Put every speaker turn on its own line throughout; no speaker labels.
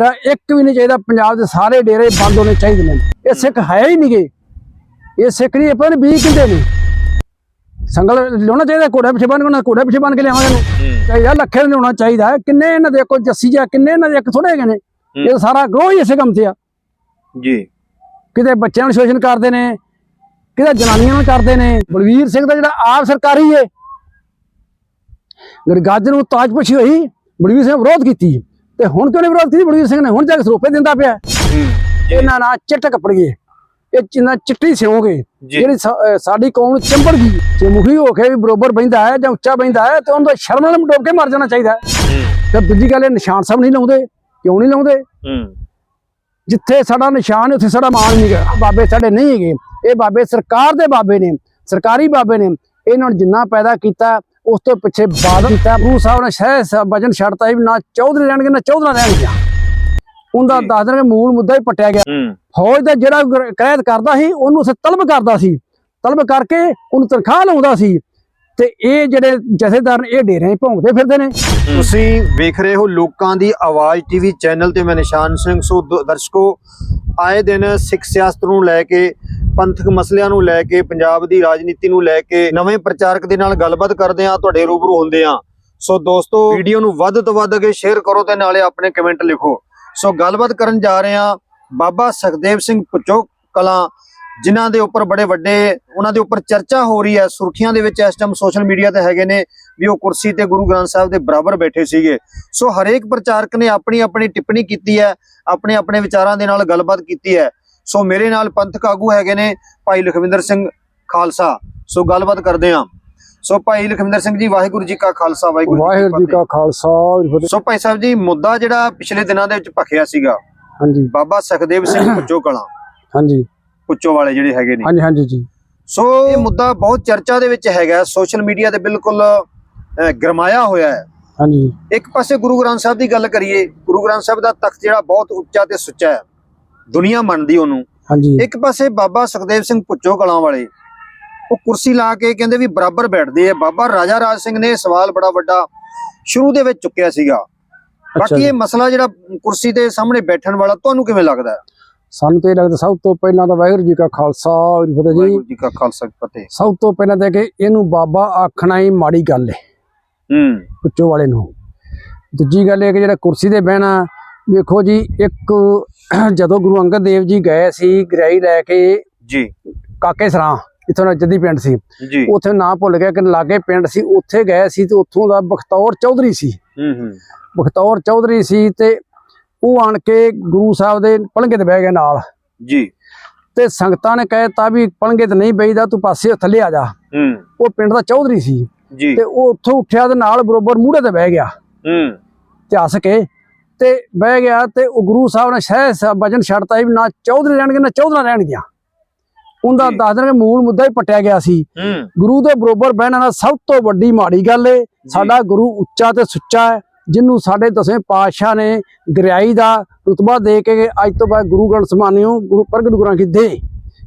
ਤਾਂ ਇੱਕ ਵੀ ਨਹੀਂ ਚਾਹੀਦਾ ਪੰਜਾਬ ਦੇ ਸਾਰੇ ਡੇਰੇ ਬੰਦ ਹੋਣੇ ਚਾਹੀਦੇ ਨੇ। ਇਹ ਸਿੱਖ ਹੈ ਹੀ ਨਹੀਂਗੇ ਇਹ ਸਿੱਖ ਨਹੀਂ ਆਪਾਂ ਨੇ ਵੀ ਕਿੰਦੇ ਨੇ। ਸੰਗਲ ਲਿਆਉਣਾ ਚਾਹੀਦਾ ਘੋੜੇ ਪਿੱਛੇ ਬੰਨ ਕੇ ਘੋੜੇ ਪਿੱਛੇ ਬੰਨ ਕੇ ਲਿਆਵਾਂਗੇ ਇਹਨੂੰ। ਚਾਹੀਦਾ ਲੱਖੇ ਨੂੰ ਲਿਆਉਣਾ ਚਾਹੀਦਾ। ਕਿੰਨੇ ਇਹਨਾਂ ਦੇ ਕੋਈ ਜੱਸੀ ਜਾ ਕਿੰਨੇ ਇਹਨਾਂ ਦੇ ਇੱਕ ਥੋੜੇ ਹੈਗੇ ਨੇ। ਇਹ ਸਾਰਾ ਗਰੋਹ ਹੀ ਇਸੇ ਕੰਮ ਤੇ ਆ।
ਜੀ।
ਕਿਤੇ ਬੱਚਿਆਂ ਨੂੰ ਸ਼ੋਸ਼ਣ ਕਰਦੇ ਨੇ ਕਿਤੇ ਜਨਾਨੀਆਂ ਨੂੰ ਕਰਦੇ ਨੇ। ਬਲਵੀਰ ਸਿੰਘ ਦਾ ਜਿਹੜਾ ਆਪ ਸਰਕਾਰੀ ਏ। ਗੜਗੱਜ ਨੂੰ ਤਾਜ ਪੁੱਛੀ ਹੋਈ ਬਲਵੀਰ ਸਿੰਘ ਨੇ ਵਿਰੋਧ ਕੀਤੀ। ਤੇ ਹੁਣ ਕਿਉਂ ਨਹੀਂ ਵਿਰੋਧ ਕੀਤੀ ਬਲਵੀਰ ਸਿੰਘ ਨੇ? ਹੁਣ ਜਾ ਕੇ ਸਰੋਪੇ ਦਿੰਦਾ ਪਿਆ। ਇਹਨਾਂ ਨਾਲ ਚਿੱਟ ਕੱਪੜੀਏ ਇਹ ਚਿੰਨਾ ਚਿੱਟੀ ਸਿਉਂਗੇ। ਜਿਹੜੀ ਸਾਡੀ ਕੌਮ ਨੂੰ ਚੰਬੜ ਗਈ। ਜੇ ਮੁਖੀ ਹੋ ਕੇ ਵੀ ਬਰੋਬਰ ਬੈਂਦਾ ਹੈ ਜਾਂ ਉੱਚਾ ਬੈਂਦਾ ਹੈ ਤੇ ਉਹਨੂੰ ਸ਼ਰਮ ਨਾਲ ਡੋਬ ਕੇ ਮਰ ਜਾਣਾ ਚਾਹੀਦਾ ਹੈ। ਤੇ ਦੂਜੀ ਗੱਲ ਇਹ ਨਿਸ਼ਾਨ ਸਾਹਿਬ ਨਹੀਂ ਲਾਉਂਦੇ। ਕਿਉਂ ਨਹੀਂ ਲਾਉਂਦੇ? ਜਿੱਥੇ ਸਾਡਾ ਨਿਸ਼ਾਨ ਹੈ, ਉੱਥੇ ਸਾਡਾ ਮਾਣ ਨਹੀਂ ਗਾ ਬਾਬੇ ਸਾਡੇ ਨਹੀਂ ਹੈਗੇ। ਇਹ ਬਾਬੇ ਸਰਕਾਰ ਦੇ ਬਾਬੇ ਨੇ। ਸਰਕਾਰੀ ਬਾਬੇ ਨੇ। ਇਹਨਾਂ ਨੂੰ ਜਿੰਨਾ ਪੈਦਾ ਕੀਤਾ ਉਸ ਤੋਂ ਪਿੱਛੇ ਬਾਦਲ ਕੀਤਾ ਗੁਰੂ ਸਾਹਿਬ ਨੇ ਸ਼ਹਿ ਸ- ਵਜਨ ਛੱਡਤਾ ਸੀ ਵੀ ਨਾ ਚੌਧਰੀ ਰਹਿਣਗੇ ਨਾ ਚੌਧਰਾ ਰਹਿਣਗੇ। ਉਹਦਾ। ਦੱਸ ਦੇਣਗੇ ਮੂਲ ਮੁੱਦਾ ਹੀ ਪਟਿਆ ਗਿਆ। ਫੌਜ ਦਾ ਜਿਹੜਾ ਕੈਦ ਕਰਦਾ ਸੀ ਉਹਨੂੰ ਉਸੇ ਤਲਬ ਕਰਦਾ ਸੀ। ਤਲਬ ਕਰਕੇ ਉਹਨੂੰ ਤਨਖਾਹ ਲਾਉਂਦਾ ਸੀ। ਤੇ ਇਹ ਜਿਹੜੇ ਜਥੇਦਾਰ ਨੇ ਇਹ ਡੇਰਿਆਂ 'ਚ ਭੌਂਕਦੇ ਫਿਰਦੇ ਨੇ।
ਤੁਸੀਂ ਵੇਖ ਰਹੇ ਹੋ ਲੋਕਾਂ ਦੀ ਆਵਾਜ਼ ਟੀਵੀ ਚੈਨਲ ਤੇ ਮੈਂ ਨਿਸ਼ਾਨ ਸਿੰਘ। ਸੋ ਦਰਸ਼ਕੋ, ਆਏ ਦਿਨ ਸਿੱਖ ਸਿਆਸਤ ਨੂੰ ਲੈ ਕੇ, ਪੰਥਕ ਮਸਲਿਆਂ ਨੂੰ ਲੈ ਕੇ, ਪੰਜਾਬ ਦੀ ਰਾਜਨੀਤੀ ਨੂੰ ਲੈ ਕੇ ਨਵੇਂ ਪ੍ਰਚਾਰਕ ਦੇ ਨਾਲ ਗੱਲਬਾਤ ਕਰਦੇ ਆ ਤੁਹਾਡੇ ਰੂਬਰੂ ਹੁੰਦੇ ਆ ਸੋ ਦੋਸਤੋ, ਵੀਡੀਓ ਨੂੰ ਵੱਧ ਤੋਂ ਵੱਧ ਅੱਗੇ ਸ਼ੇਅਰ ਕਰੋ ਤੇ ਨਾਲੇ ਆਪਣੇ ਕਮੈਂਟ ਲਿਖੋ। ਸੋ ਗੱਲਬਾਤ ਕਰਨ ਜਾ ਰਹੇ ਆ ਬਾਬਾ ਸੁਖਦੇਵ ਸਿੰਘ ਪੁੱਚੋ, ਕਲਾਂ ਜਿਨ੍ਹਾਂ ਦੇ ਉੱਪਰ ਬੜੇ ਵੱਡੇ ਉਹਨਾਂ ਦੇ ਉੱਪਰ ਚਰਚਾ ਹੋ ਰਹੀ ਹੈ। ਸੁਰਖੀਆਂ ਦੇ ਵਿੱਚ ਇਸ ਟਾਈਮ ਸੋਸ਼ਲ ਮੀਡੀਆ ਤੇ ਹੈਗੇ ਨੇ ਵੀ ਉਹ ਕੁਰਸੀ ਤੇ ਗੁਰੂ ਗ੍ਰੰਥ ਸਾਹਿਬ ਦੇ ਬਰਾਬਰ ਬੈਠੇ ਸੀਗੇ। ਸੋ ਹਰੇਕ ਪ੍ਰਚਾਰਕ ਨੇ ਆਪਣੀ ਆਪਣੀ ਟਿੱਪਣੀ ਕੀਤੀ ਹੈ ਆਪਣੇ ਆਪਣੇ ਵਿਚਾਰਾਂ ਦੇ ਨਾਲ ਗੱਲਬਾਤ ਕੀਤੀ ਹੈ। ਸੋ ਮੇਰੇ ਨਾਲ ਪੰਥਕ ਆਗੂ ਹੈਗੇ ਨੇ ਭਾਈ ਲਖਵਿੰਦਰ ਸਿੰਘ ਖਾਲਸਾ। ਸੋ ਗੱਲਬਾਤ ਕਰਦੇ ਹਾਂ। ਸੋ ਭਾਈ ਲਖਵਿੰਦਰ ਸਿੰਘ ਜੀ ਵਾਹਿਗੁਰੂ ਜੀ ਕਾ ਖਾਲਸਾ ਵਾਹਿਗੁਰੂ
ਵਾਹਿਗੁਰੂ ਜੀ। ਕਾ ਖਾਲਸਾ।
ਸੋ ਭਾਈ ਸਾਹਿਬ ਜੀ ਮੁੱਦਾ ਜਿਹੜਾ ਪਿਛਲੇ ਦਿਨਾਂ ਦੇ ਵਿੱਚ ਭਖਿਆ ਸੀਗਾ
ਹਾਂਜੀ।
ਬਾਬਾ ਸੁਖਦੇਵ ਸਿੰਘ ਪੁੱਚੋ ਕਲਾਂ।
ਹਾਂਜੀ।
ਪੁੱਚੋ ਵਾਲੇ ਜਿਹੜੇ ਹੈਗੇ ਨੇ।
ਹਾਂਜੀ ਹਾਂਜੀ ਜੀ।
ਸੋ ਇਹ ਮੁੱਦਾ ਬਹੁਤ ਚਰਚਾ ਦੇ ਵਿੱਚ ਹੈਗਾ ਸੋਸ਼ਲ ਮੀਡੀਆ ਤੇ ਬਿਲਕੁਲ ਗਰਮਾਇਆ ਹੋਇਆ ਹੈ।
ਹਾਂਜੀ।
ਇੱਕ ਪਾਸੇ ਗੁਰੂ ਗ੍ਰੰਥ ਸਾਹਿਬ ਦੀ ਗੱਲ ਕਰੀਏ ਗੁਰੂ ਗ੍ਰੰਥ ਸਾਹਿਬ ਦਾ ਤਖਤ ਜਿਹੜਾ ਬਹੁਤ ਉੱਚਾ ਤੇ ਸੁੱਚਾ ਹੈ। ਦੁਨੀਆ ਮੰਨਦੀ ਉਹਨੂੰ।
ਹਾਂਜੀ।
ਇੱਕ ਪਾਸੇ ਬਾਬਾ ਸੁਖਦੇਵ ਸਿੰਘ ਪੁੱਚੋ ਕਲਾਂ ਵਾਲੇ ਉਹ ਕੁਰਸੀ ਲਾ ਕੇ ਕਹਿੰਦੇ ਵੀ ਬਰਾਬਰ ਬੈਠਦੇ ਆ। ਬਾਬਾ ਰਾਜਾ ਰਾਜ ਸਿੰਘ ਨੇ ਸਵਾਲ ਬੜਾ ਵੱਡਾ ਸ਼ੁਰੂ ਦੇ ਵਿੱਚ ਚੁੱਕਿਆ ਸੀਗਾ। ਬਾਕੀ। ਇਹ ਮਸਲਾ ਜਿਹੜਾ ਕੁਰਸੀ ਦੇ ਸਾਹਮਣੇ ਬੈਠਣ ਵਾਲਾ ਤੁਹਾਨੂੰ ਕਿਵੇਂ ਲੱਗਦਾ ਹੈ?
ਸਾਨੂੰ ਤੇ ਲੱਗਦਾ ਸਭ ਤੋਂ ਪਹਿਲਾਂ ਤਾਂ ਵਾਹਿਗੁਰੂ ਜੀ ਕਾ ਖਾਲਸਾ ਵਾਹਿਗੁਰੂ ਜੀ
ਵਾਹਿਗੁਰੂ ਜੀ ਕਾ ਖਾਲਸਾ ਫਤਿਹ।
ਸਭ ਤੋਂ ਪਹਿਲਾਂ ਤਾਂ ਕਿ ਇਹਨੂੰ ਬਾਬਾ ਆਖਣਾ ਹੀ ਮਾੜੀ ਗੱਲ ਹੈ
ਹੂੰ।
ਪੁੱਚੋ ਵਾਲੇ ਨੂੰ। ਦੂਜੀ ਗੱਲ ਇਹ ਕਿ ਜਿਹੜਾ ਕੁਰਸੀ ਤੇ ਬਹਿਣਾ ਵੇਖੋ ਜੀ ਇੱਕ ਜਦੋਂ ਗੁਰੂ ਅੰਗਦ ਦੇਵ ਜੀ ਗਏ ਸੀ ਗਰਾਈ ਲੈ ਕੇ
ਜੀ।
ਕਾਕੇ ਸਰਾਂ ਇਥੋਂ ਦਾ ਜੱਦੀ ਪਿੰਡ ਸੀ। ਉੱਥੇ ਨਾਂ ਭੁੱਲ ਗਿਆ ਕਿ ਲਾਗੇ ਪਿੰਡ ਸੀ ਉੱਥੇ ਗਏ ਸੀ ਤੇ ਉੱਥੋਂ ਦਾ ਬਖਤੌਰ ਚੌਧਰੀ ਸੀ।
ਹੂੰ ਹੂੰ।
ਬਖਤੌਰ ਚੌਧਰੀ ਸੀ ਤੇ ਉਹ ਆਣ ਕੇ ਗੁਰੂ ਸਾਹਿਬ ਦੇ ਪਲੰਘੇ ਤੇ ਬਹਿ ਗਏ ਨਾਲ।
ਜੀ।
ਤੇ ਸੰਗਤਾਂ ਨੇ ਕਹਿਤਾ ਵੀ ਪਲੰਘੇ ਤੇ ਨਹੀਂ ਬਈਦਾ ਤੂੰ ਪਾਸੇ ਥੱਲੇ ਆ ਜਾ।
ਹੂੰ।
ਉਹ ਪਿੰਡ ਦਾ ਚੌਧਰੀ ਸੀ।
ਜੀ।
ਤੇ ਉਹ ਉੱਥੋਂ ਉੱਠਿਆ ਤੇ ਨਾਲ ਬਰੋਬਰ ਮੂਹਰੇ ਤੇ ਬਹਿ ਗਿਆ।
ਹੂੰ।
ਤੇ ਹੱਸ ਕੇ ਤੇ ਬਹਿ ਗਿਆ ਤੇ ਉਹ ਗੁਰੂ ਸਾਹਿਬ ਨੇ ਸ਼ਹਿ ਵਜਨ ਛੱਡਤਾ ਵੀ ਨਾ ਚੌਧਰੀ ਰਹਿਣਗੇ ਨਾ ਚੌਧਰਾ ਰਹਿਣਗੀਆਂ। ਉਹਦਾ। ਦੱਸ ਦੇਣਗੇ ਮੂਲ ਮੁੱਦਾ ਹੀ ਪਟਿਆ ਗਿਆ ਸੀ। ਗੁਰੂ ਦੇ ਬਰੋਬਰ ਬਹਿਣਾ ਦਾ ਸਭ ਤੋਂ ਵੱਡੀ ਮਾੜੀ ਗੱਲ ਏ ਸਾਡਾ ਗੁਰੂ ਉੱਚਾ ਤੇ ਸੁੱਚਾ ਹੈ। ਜਿਹਨੂੰ ਸਾਡੇ ਦਸਵੇਂ ਪਾਤਸ਼ਾਹ ਨੇ ਗਰਿਆਈ ਦਾ ਰਤਬਾ ਦੇ ਕੇ ਅੱਜ ਤੋਂ ਬਾਅਦ ਗੁਰੂ ਗ੍ਰੰਥ ਸਮਾਨਿਓ ਗੁਰੂ ਪ੍ਰਗਟ ਗੁਰਾਂ ਕੀ ਦੇ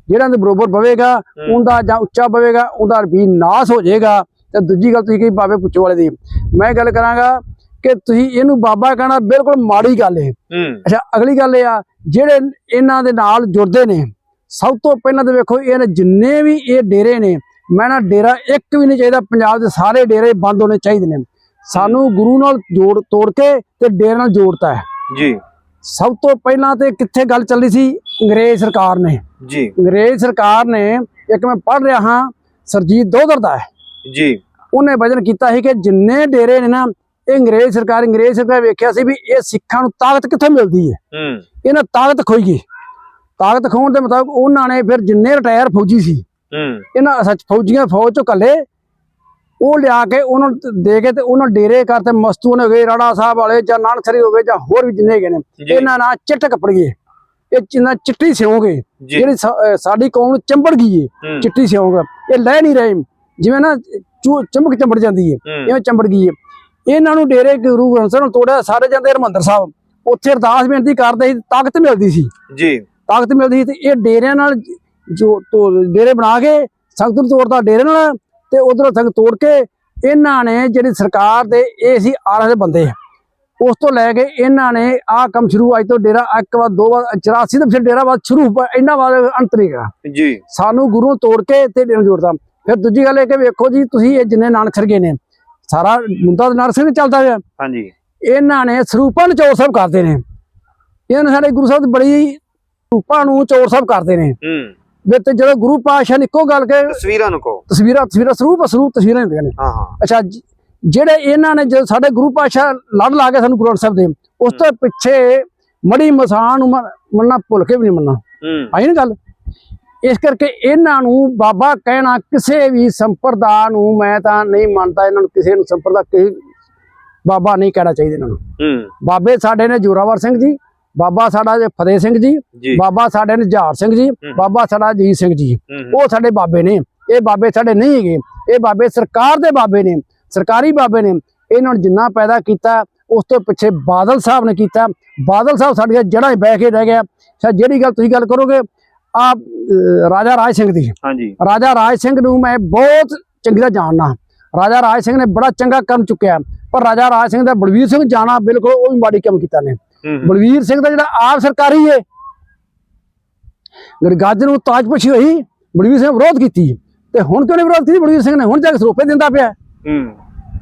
ਜਿਹੜਾ ਦੇ ਬਰੋਬਰ ਬਵੇਗਾ ਉਹਦਾ ਜਾਂ ਉੱਚਾ ਬਵੇਗਾ ਉਹਦਾ ਵੀ ਨਾਸ ਹੋ ਜਾਏਗਾ। ਤੇ ਦੂਜੀ ਗੱਲ ਤੁਸੀਂ ਕਹੀ ਬਾਬੇ ਪੁੱਛੋ ਵਾਲੇ ਦੀ। ਮੈਂ ਗੱਲ ਕਰਾਂਗਾ ਕਿ ਤੁਸੀਂ ਇਹਨੂੰ ਬਾਬਾ ਕਹਿਣਾ ਬਿਲਕੁਲ ਮਾੜੀ ਗੱਲ
ਹੂੰ।
ਅੱਛਾ ਅਗਲੀ ਗੱਲ ਇਹ ਆ ਜਿਹੜੇ ਇਹਨਾਂ ਦੇ ਨਾਲ ਜੁੜਦੇ ਨੇ ਸਭ ਤੋਂ ਪਹਿਲਾਂ ਤਾਂ ਵੇਖੋ ਇਹ ਜਿੰਨੇ ਵੀ ਇਹ ਡੇਰੇ ਨੇ ਮੈਂ ਨਾ ਡੇਰਾ ਇੱਕ ਵੀ ਨਹੀਂ ਚਾਹੀਦਾ ਪੰਜਾਬ ਦੇ ਸਾਰੇ ਡੇਰੇ ਬੰਦ ਹੋਣੇ ਚਾਹੀਦੇ ਨੇ। ਸਾਨੂੰ ਗੁਰੂ ਨਾਲ ਜੋੜ ਤੋੜ ਕੇ ਤੇ ਡੇਰੇ ਨਾਲ ਜੋੜਤਾ ਹੈ।
ਜੀ।
ਸਭ ਤੋਂ ਪਹਿਲਾਂ ਤੇ ਕਿੱਥੇ ਗੱਲ ਚੱਲੀ ਸੀ? ਅੰਗਰੇਜ਼ ਸਰਕਾਰ ਨੇ।
ਜੀ।
ਅੰਗਰੇਜ਼ ਸਰਕਾਰ ਨੇ ਇੱਕ ਮੈਂ ਪੜ੍ਹ ਰਿਹਾ ਹਾਂ ਸਰਜੀਤ ਦੋਦਰ ਦਾ ਹੈ।
ਜੀ।
ਉਹਨੇ ਵਜਨ ਕੀਤਾ ਸੀ ਕਿ ਜਿੰਨੇ ਡੇਰੇ ਨੇ ਨਾ ਇਹ ਅੰਗਰੇਜ਼ ਸਰਕਾਰ ਅੰਗਰੇਜ਼ ਸਰਕਾਰ ਵੇਖਿਆ ਸੀ ਵੀ ਇਹ ਸਿੱਖਾਂ ਨੂੰ ਤਾਕਤ ਕਿੱਥੋਂ ਮਿਲਦੀ ਹੈ?
ਹੂੰ।
ਇਹਨਾਂ ਤਾਕਤ ਖੋਈ ਗਈ ਤਾਕਤ ਖੋਣ ਦੇ ਮੁਤਾਬਕ ਉਹਨਾਂ ਨੇ ਫਿਰ ਜਿੰਨੇ ਰਿਟਾਇਰ ਫੌਜੀ ਸੀ
ਹੂੰ।
ਇਹਨਾਂ ਸੱਚ ਫੌਜੀਆਂ ਫੌਜ ਚੋਂ ਕੱਲੇ ਉਹ ਲਿਆ ਕੇ ਉਹਨਾਂ ਦੇ ਕੇ ਤੇ ਉਹਨਾਂ ਡੇਰੇ ਕਰਤੇ ਮਸਤੂਨ ਹੋ ਗਏ ਰਾੜਾ ਸਾਹਿਬ ਵਾਲੇ ਜਾਂ ਨਾਨਕਸਰੀ ਹੋ ਗਏ ਜਾਂ ਹੋਰ ਵੀ ਜਿੰਨੇ ਹੈਗੇ ਨੇ। ਇਹਨਾਂ ਨਾਲ ਚਿੱਟ ਕੱਪੜੀਏ ਇਹ ਚਿੰਨਾ ਚਿੱਟੀ ਸਿਉਂਗੇ ਜਿਹੜੀ ਸਾਡੀ ਕੌਮ ਚੰਬੜ ਗਈ ਏ ਚਿੱਟੀ ਸਿਉਂਗ। ਇਹ ਲੈ ਨਹੀਂ ਰਹੇ। ਜਿਵੇਂ ਨਾ ਚੂ- ਚਮਕ ਚੰਬੜ ਜਾਂਦੀ ਏ
ਹੂੰ।
ਇਵੇਂ ਚੰਬੜ ਗਈ ਏ। ਇਹਨਾਂ ਨੂੰ ਡੇਰੇ ਗੁਰੂ ਗ੍ਰੰਥ ਸਾਹਿਬ ਨੂੰ ਤੋੜਿਆ ਸਾਰੇ ਜਾਂਦੇ ਹਰਮੰਦਰ ਸਾਹਿਬ। ਉੱਥੇ ਅਰਦਾਸ ਬੇਨਤੀ ਕਰਦੇ ਸੀ ਤਾਕਤ ਮਿਲਦੀ ਸੀ।
ਜੀ।
ਤਾਕਤ ਮਿਲਦੀ ਸੀ ਤੇ ਇਹ ਡੇਰਿਆਂ ਨਾਲ ਜੋ ਡੇਰੇ ਬਣਾ ਕੇ ਸੰਗਤ ਨੂੰ ਤੋੜਦਾ ਡੇਰੇ ਨਾਲ। ਤੇ ਉਧਰੋਂ ਸੰਗਤ ਤੋੜ ਕੇ ਇਹਨਾਂ ਨੇ ਜਿਹੜੀ ਸਰਕਾਰ ਦੇ ਇਹ ਸੀ ਆਲੇ ਦੇ ਬੰਦੇ ਉਸ ਤੋਂ ਲੈ ਕੇ ਇਹਨਾਂ ਨੇ ਆਹ ਕੰਮ ਸ਼ੁਰੂ ਅੱਜ ਤੋਂ ਡੇਰਾ ਇੱਕ ਵਾਰ ਦੋ ਵਾਰ 84 ਦੇ ਪਿੱਛੇ ਡੇਰਾ ਬਾਅਦ ਸ਼ੁਰੂ ਇਹਨਾਂ ਬਾਅਦ ਅੰਤ ਨਹੀਂ ਹੈਗਾ।
ਜੀ।
ਸਾਨੂੰ ਗੁਰੂ ਤੋੜ ਕੇ ਤੇ ਡੇਰਾ ਜੋੜਦਾ ਫਿਰ ਦੂਜੀ ਗੱਲ ਇਹ ਕਿ ਵੇਖੋ ਜੀ ਤੁਸੀਂ ਇਹ ਜਿੰਨੇ ਨਾਨਕ ਸਰਗੇ ਨੇ ਸਾਰਾ ਮੁੰਡਾ ਤਾਂ ਨਾਨਕ ਸਿੰਘ ਚੱਲਦਾ ਪਿਆ।
ਹਾਂਜੀ।
ਇਹਨਾਂ ਨੇ ਸਰੂਪਾਂ ਨੂੰ ਚੋਰ ਸਾਹਿਬ ਕਰਦੇ ਨੇ। ਇਹਨਾਂ ਨੇ ਸਾਡੇ ਗੁਰੂ ਸਾਹਿਬ ਬੜੀ ਸਰੂਪਾਂ ਨੂੰ ਚੋਰ ਸਾਹਿਬ ਕਰਦੇ ਨੇ।
ਹੂੰ।
ਵੀ ਤੇ ਜਦੋਂ ਗੁਰੂ ਪਾਤਸ਼ਾਹ ਨੇ ਇੱਕੋ ਗੱਲ ਕੇ
ਤਸਵੀਰਾਂ ਨੂੰ ਕਹੋ।
ਤਸਵੀਰਾਂ ਤਸਵੀਰਾਂ ਸਰੂਪ ਸਰੂਪ ਤਸਵੀਰਾਂ ਹੁੰਦੀਆਂ ਨੇ।
ਹਾਂ ਹਾਂ।
ਅੱਛਾ ਜਿਹੜੇ ਇਹਨਾਂ ਨੇ ਜਦੋਂ ਸਾਡੇ ਗੁਰੂ ਪਾਤਸ਼ਾਹ ਲੜ ਲਾ ਕੇ ਸਾਨੂੰ ਗੁਰੂ ਗ੍ਰੰਥ ਸਾਹਿਬ ਦੇ ਉਸ ਤੋਂ ਪਿੱਛੇ ਮੜੀ ਮਸਾਨ ਨੂੰ ਮੰਨ- ਮੰਨਣਾ ਭੁੱਲ ਕੇ ਵੀ ਨਹੀਂ ਮੰਨਣਾ। ਆਈ ਨਾ ਗੱਲ? ਇਸ ਕਰਕੇ ਇਹਨਾਂ ਨੂੰ ਬਾਬਾ ਕਹਿਣਾ ਕਿਸੇ ਵੀ ਸੰਪਰਦਾ ਨੂੰ ਮੈਂ ਤਾਂ ਨਹੀਂ ਮੰਨਦਾ ਇਹਨਾਂ ਨੂੰ ਕਿਸੇ ਨੂੰ ਸੰਪਰਦਾ ਕਿਸੇ ਬਾਬਾ ਨਹੀਂ ਕਹਿਣਾ ਚਾਹੀਦਾ ਇਹਨਾਂ ਨੂੰ। ਬਾਬੇ ਸਾਡੇ ਨੇ ਜੋਰਾਵਰ ਸਿੰਘ ਜੀ ਬਾਬਾ ਸਾਡਾ ਜੇ ਫਤਿਹ ਸਿੰਘ ਜੀ ਬਾਬਾ ਸਾਡੇ ਨੇ ਜਹਾਰ ਸਿੰਘ ਜੀ ਬਾਬਾ ਸਾਡਾ ਅਜੀਤ ਸਿੰਘ ਜੀ।
ਹੂੰ ਹੂੰ,
ਉਹ ਸਾਡੇ ਬਾਬੇ ਨੇ ਇਹ ਬਾਬੇ ਸਾਡੇ ਨਹੀਂ ਹੈਗੇ ਇਹ ਬਾਬੇ ਸਰਕਾਰ ਦੇ ਬਾਬੇ ਨੇ ਸਰਕਾਰੀ ਬਾਬੇ ਨੇ। ਇਹਨਾਂ ਨੂੰ ਜਿੰਨਾ ਪੈਦਾ ਕੀਤਾ ਉਸ ਤੋਂ ਪਿੱਛੇ ਬਾਦਲ ਸਾਹਿਬ ਨੇ ਕੀਤਾ। ਬਾਦਲ ਸਾਹਿਬ ਸਾਡੀਆਂ ਜੜ੍ਹਾਂ 'ਚ ਬਹਿ ਕੇ ਰਹਿ ਗਿਆ। ਸ਼ਾਇਦ ਜਿਹੜੀ ਗੱਲ ਤੁਸੀਂ ਗੱਲ ਕਰੋਗੇ ਆ ਰਾਜਾ ਰਾਜ ਸਿੰਘ ਦੀ।
ਹਾਂਜੀ।
ਰਾਜਾ ਰਾਜ ਸਿੰਘ ਨੂੰ ਮੈਂ ਬਹੁਤ ਚੰਗੀ ਤਰ੍ਹਾਂ ਜਾਣਦਾ। ਰਾਜਾ ਰਾਜ ਸਿੰਘ ਨੇ ਬੜਾ ਚੰਗਾ ਕੰਮ ਚੁੱਕਿਆ। ਪਰ ਰਾਜਾ ਰਾਜ ਸਿੰਘ ਦਾ ਬਲਵੀਰ ਸਿੰਘ ਜਾਣਾ ਬਿਲਕੁਲ ਉਹ ਵੀ ਮਾੜੀ ਕੰਮ ਕੀਤਾ ਨੇ।
ਹੂੰ ਹੂੰ,
ਬਲਵੀਰ ਸਿੰਘ ਦਾ ਜਿਹੜਾ ਆਪ ਸਰਕਾਰੀ ਹੈ ਗੜਗੱਜ ਨੂੰ ਤਾਜਪੁਸ਼ੀ ਹੋਈ ਬਲਵੀਰ ਸਿੰਘ ਵਿਰੋਧ ਕੀਤੀ। ਤੇ ਹੁਣ ਕਿਉਂ ਨਹੀਂ ਵਿਰੋਧ ਕੀਤੀ? ਬਲਵੀਰ ਸਿੰਘ ਨੇ ਹੁਣ ਜਾ ਕੇ ਸਰੋਪੇ ਦਿੰਦਾ ਪਿਆ।
ਹੂੰ।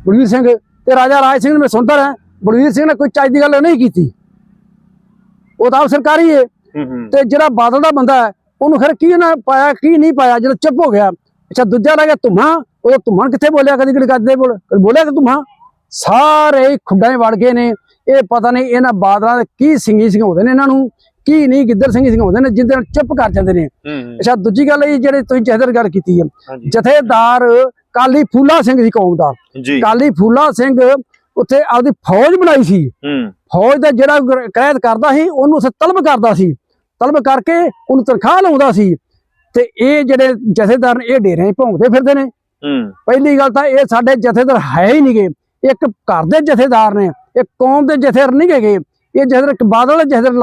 ਬਲਵੀਰ ਸਿੰਘ ਤੇ ਰਾਜਾ ਰਾਜ ਸਿੰਘ ਨੇ ਮੈਂ ਸੁਣਦਾ ਰਿਹਾ। ਬਲਵੀਰ ਸਿੰਘ ਨੇ ਕੋਈ ਚੱਜ ਦੀ ਗੱਲ ਨਹੀਂ ਕੀਤੀ। ਉਹ ਤਾਂ ਸਰਕਾਰੀ ਹੈ
ਹੂੰ।
ਤੇ ਜਿਹੜਾ ਬਾਦਲ ਦਾ ਬੰਦਾ ਹੈ ਉਹਨੂੰ ਫਿਰ ਕੀ ਨਾ ਪਾਇਆ ਕੀ ਨਹੀਂ ਪਾਇਆ ਜਦੋਂ ਚੁੱਪ ਹੋ ਗਿਆ। ਅੱਛਾ ਦੂਜਾ ਗਿਆ ਧੁਮਾ। ਉਹ ਧੁਮਨ ਕਿੱਥੇ ਬੋਲਿਆ? ਕਦੀ ਕਦੀ ਕਰਦੇ ਬੋਲ ਬੋਲਿਆ ਕਿ ਧੁਮਾ? ਸਾਰੇ ਖੁੱਡਾਂ ਵੜ ਗਏ ਨੇ। ਇਹ ਪਤਾ ਨਹੀਂ ਇਹਨਾਂ ਬਾਦਲਾਂ ਦੇ ਕੀ ਸਿੰਘੀ ਸਿਖਾਉਂਦੇ ਨੇ ਇਹਨਾਂ ਨੂੰ ਕੀ ਨਹੀਂ ਗਿੱਦੜ ਸਿੰਘੀ ਸਿਖਾਉਂਦੇ ਨੇ ਜਿੰਦੇ ਨਾਲ ਚੁੱਪ ਕਰ ਜਾਂਦੇ ਨੇ। ਅੱਛਾ ਦੂਜੀ ਗੱਲ ਇਹ ਜਿਹੜੇ ਤੁਸੀਂ ਜਥੇਦਾਰ ਗੱਲ ਕੀਤੀ ਹੈ ਜਥੇਦਾਰ ਕਾਲੀ ਫੂਲਾ ਸਿੰਘ ਦੀ ਕੌਮ ਦਾ।
ਜੀ।
ਕਾਲੀ ਫੂਲਾ ਸਿੰਘ ਉੱਥੇ ਆਪਦੀ ਫੌਜ ਬਣਾਈ ਸੀ। ਫੌਜ ਦਾ ਜਿਹੜਾ ਕੈਦ ਕਰਦਾ ਸੀ ਉਹਨੂੰ ਉਸੇ ਤਲਬ ਕਰਦਾ ਸੀ। ਤਲਬ ਕਰਕੇ ਉਹਨੂੰ ਤਨਖਾਹ ਲਾਉਂਦਾ ਸੀ। ਤੇ ਇਹ ਜਿਹੜੇ ਜਥੇਦਾਰ ਨੇ ਇਹ ਡੇਰਿਆਂ 'ਚ ਭੌਂਕਦੇ ਫਿਰਦੇ ਨੇ। ਪਹਿਲੀ ਗੱਲ ਤਾਂ ਇਹ ਸਾਡੇ ਜਥੇਦਾਰ ਹੈ ਹੀ ਨਹੀਂਗੇ ਇੱਕ ਘਰ ਦੇ ਜਥੇਦਾਰ ਨੇ। ਇੱਕ ਕੌਮ ਦੇ ਜਥੇਦਾਰ ਨਹੀਂ ਹੈਗੇ। ਇਹ ਜਥੇਦਾਰ ਇੱਕ ਬਾਦਲ ਦੇ ਜਥੇਦਾਰ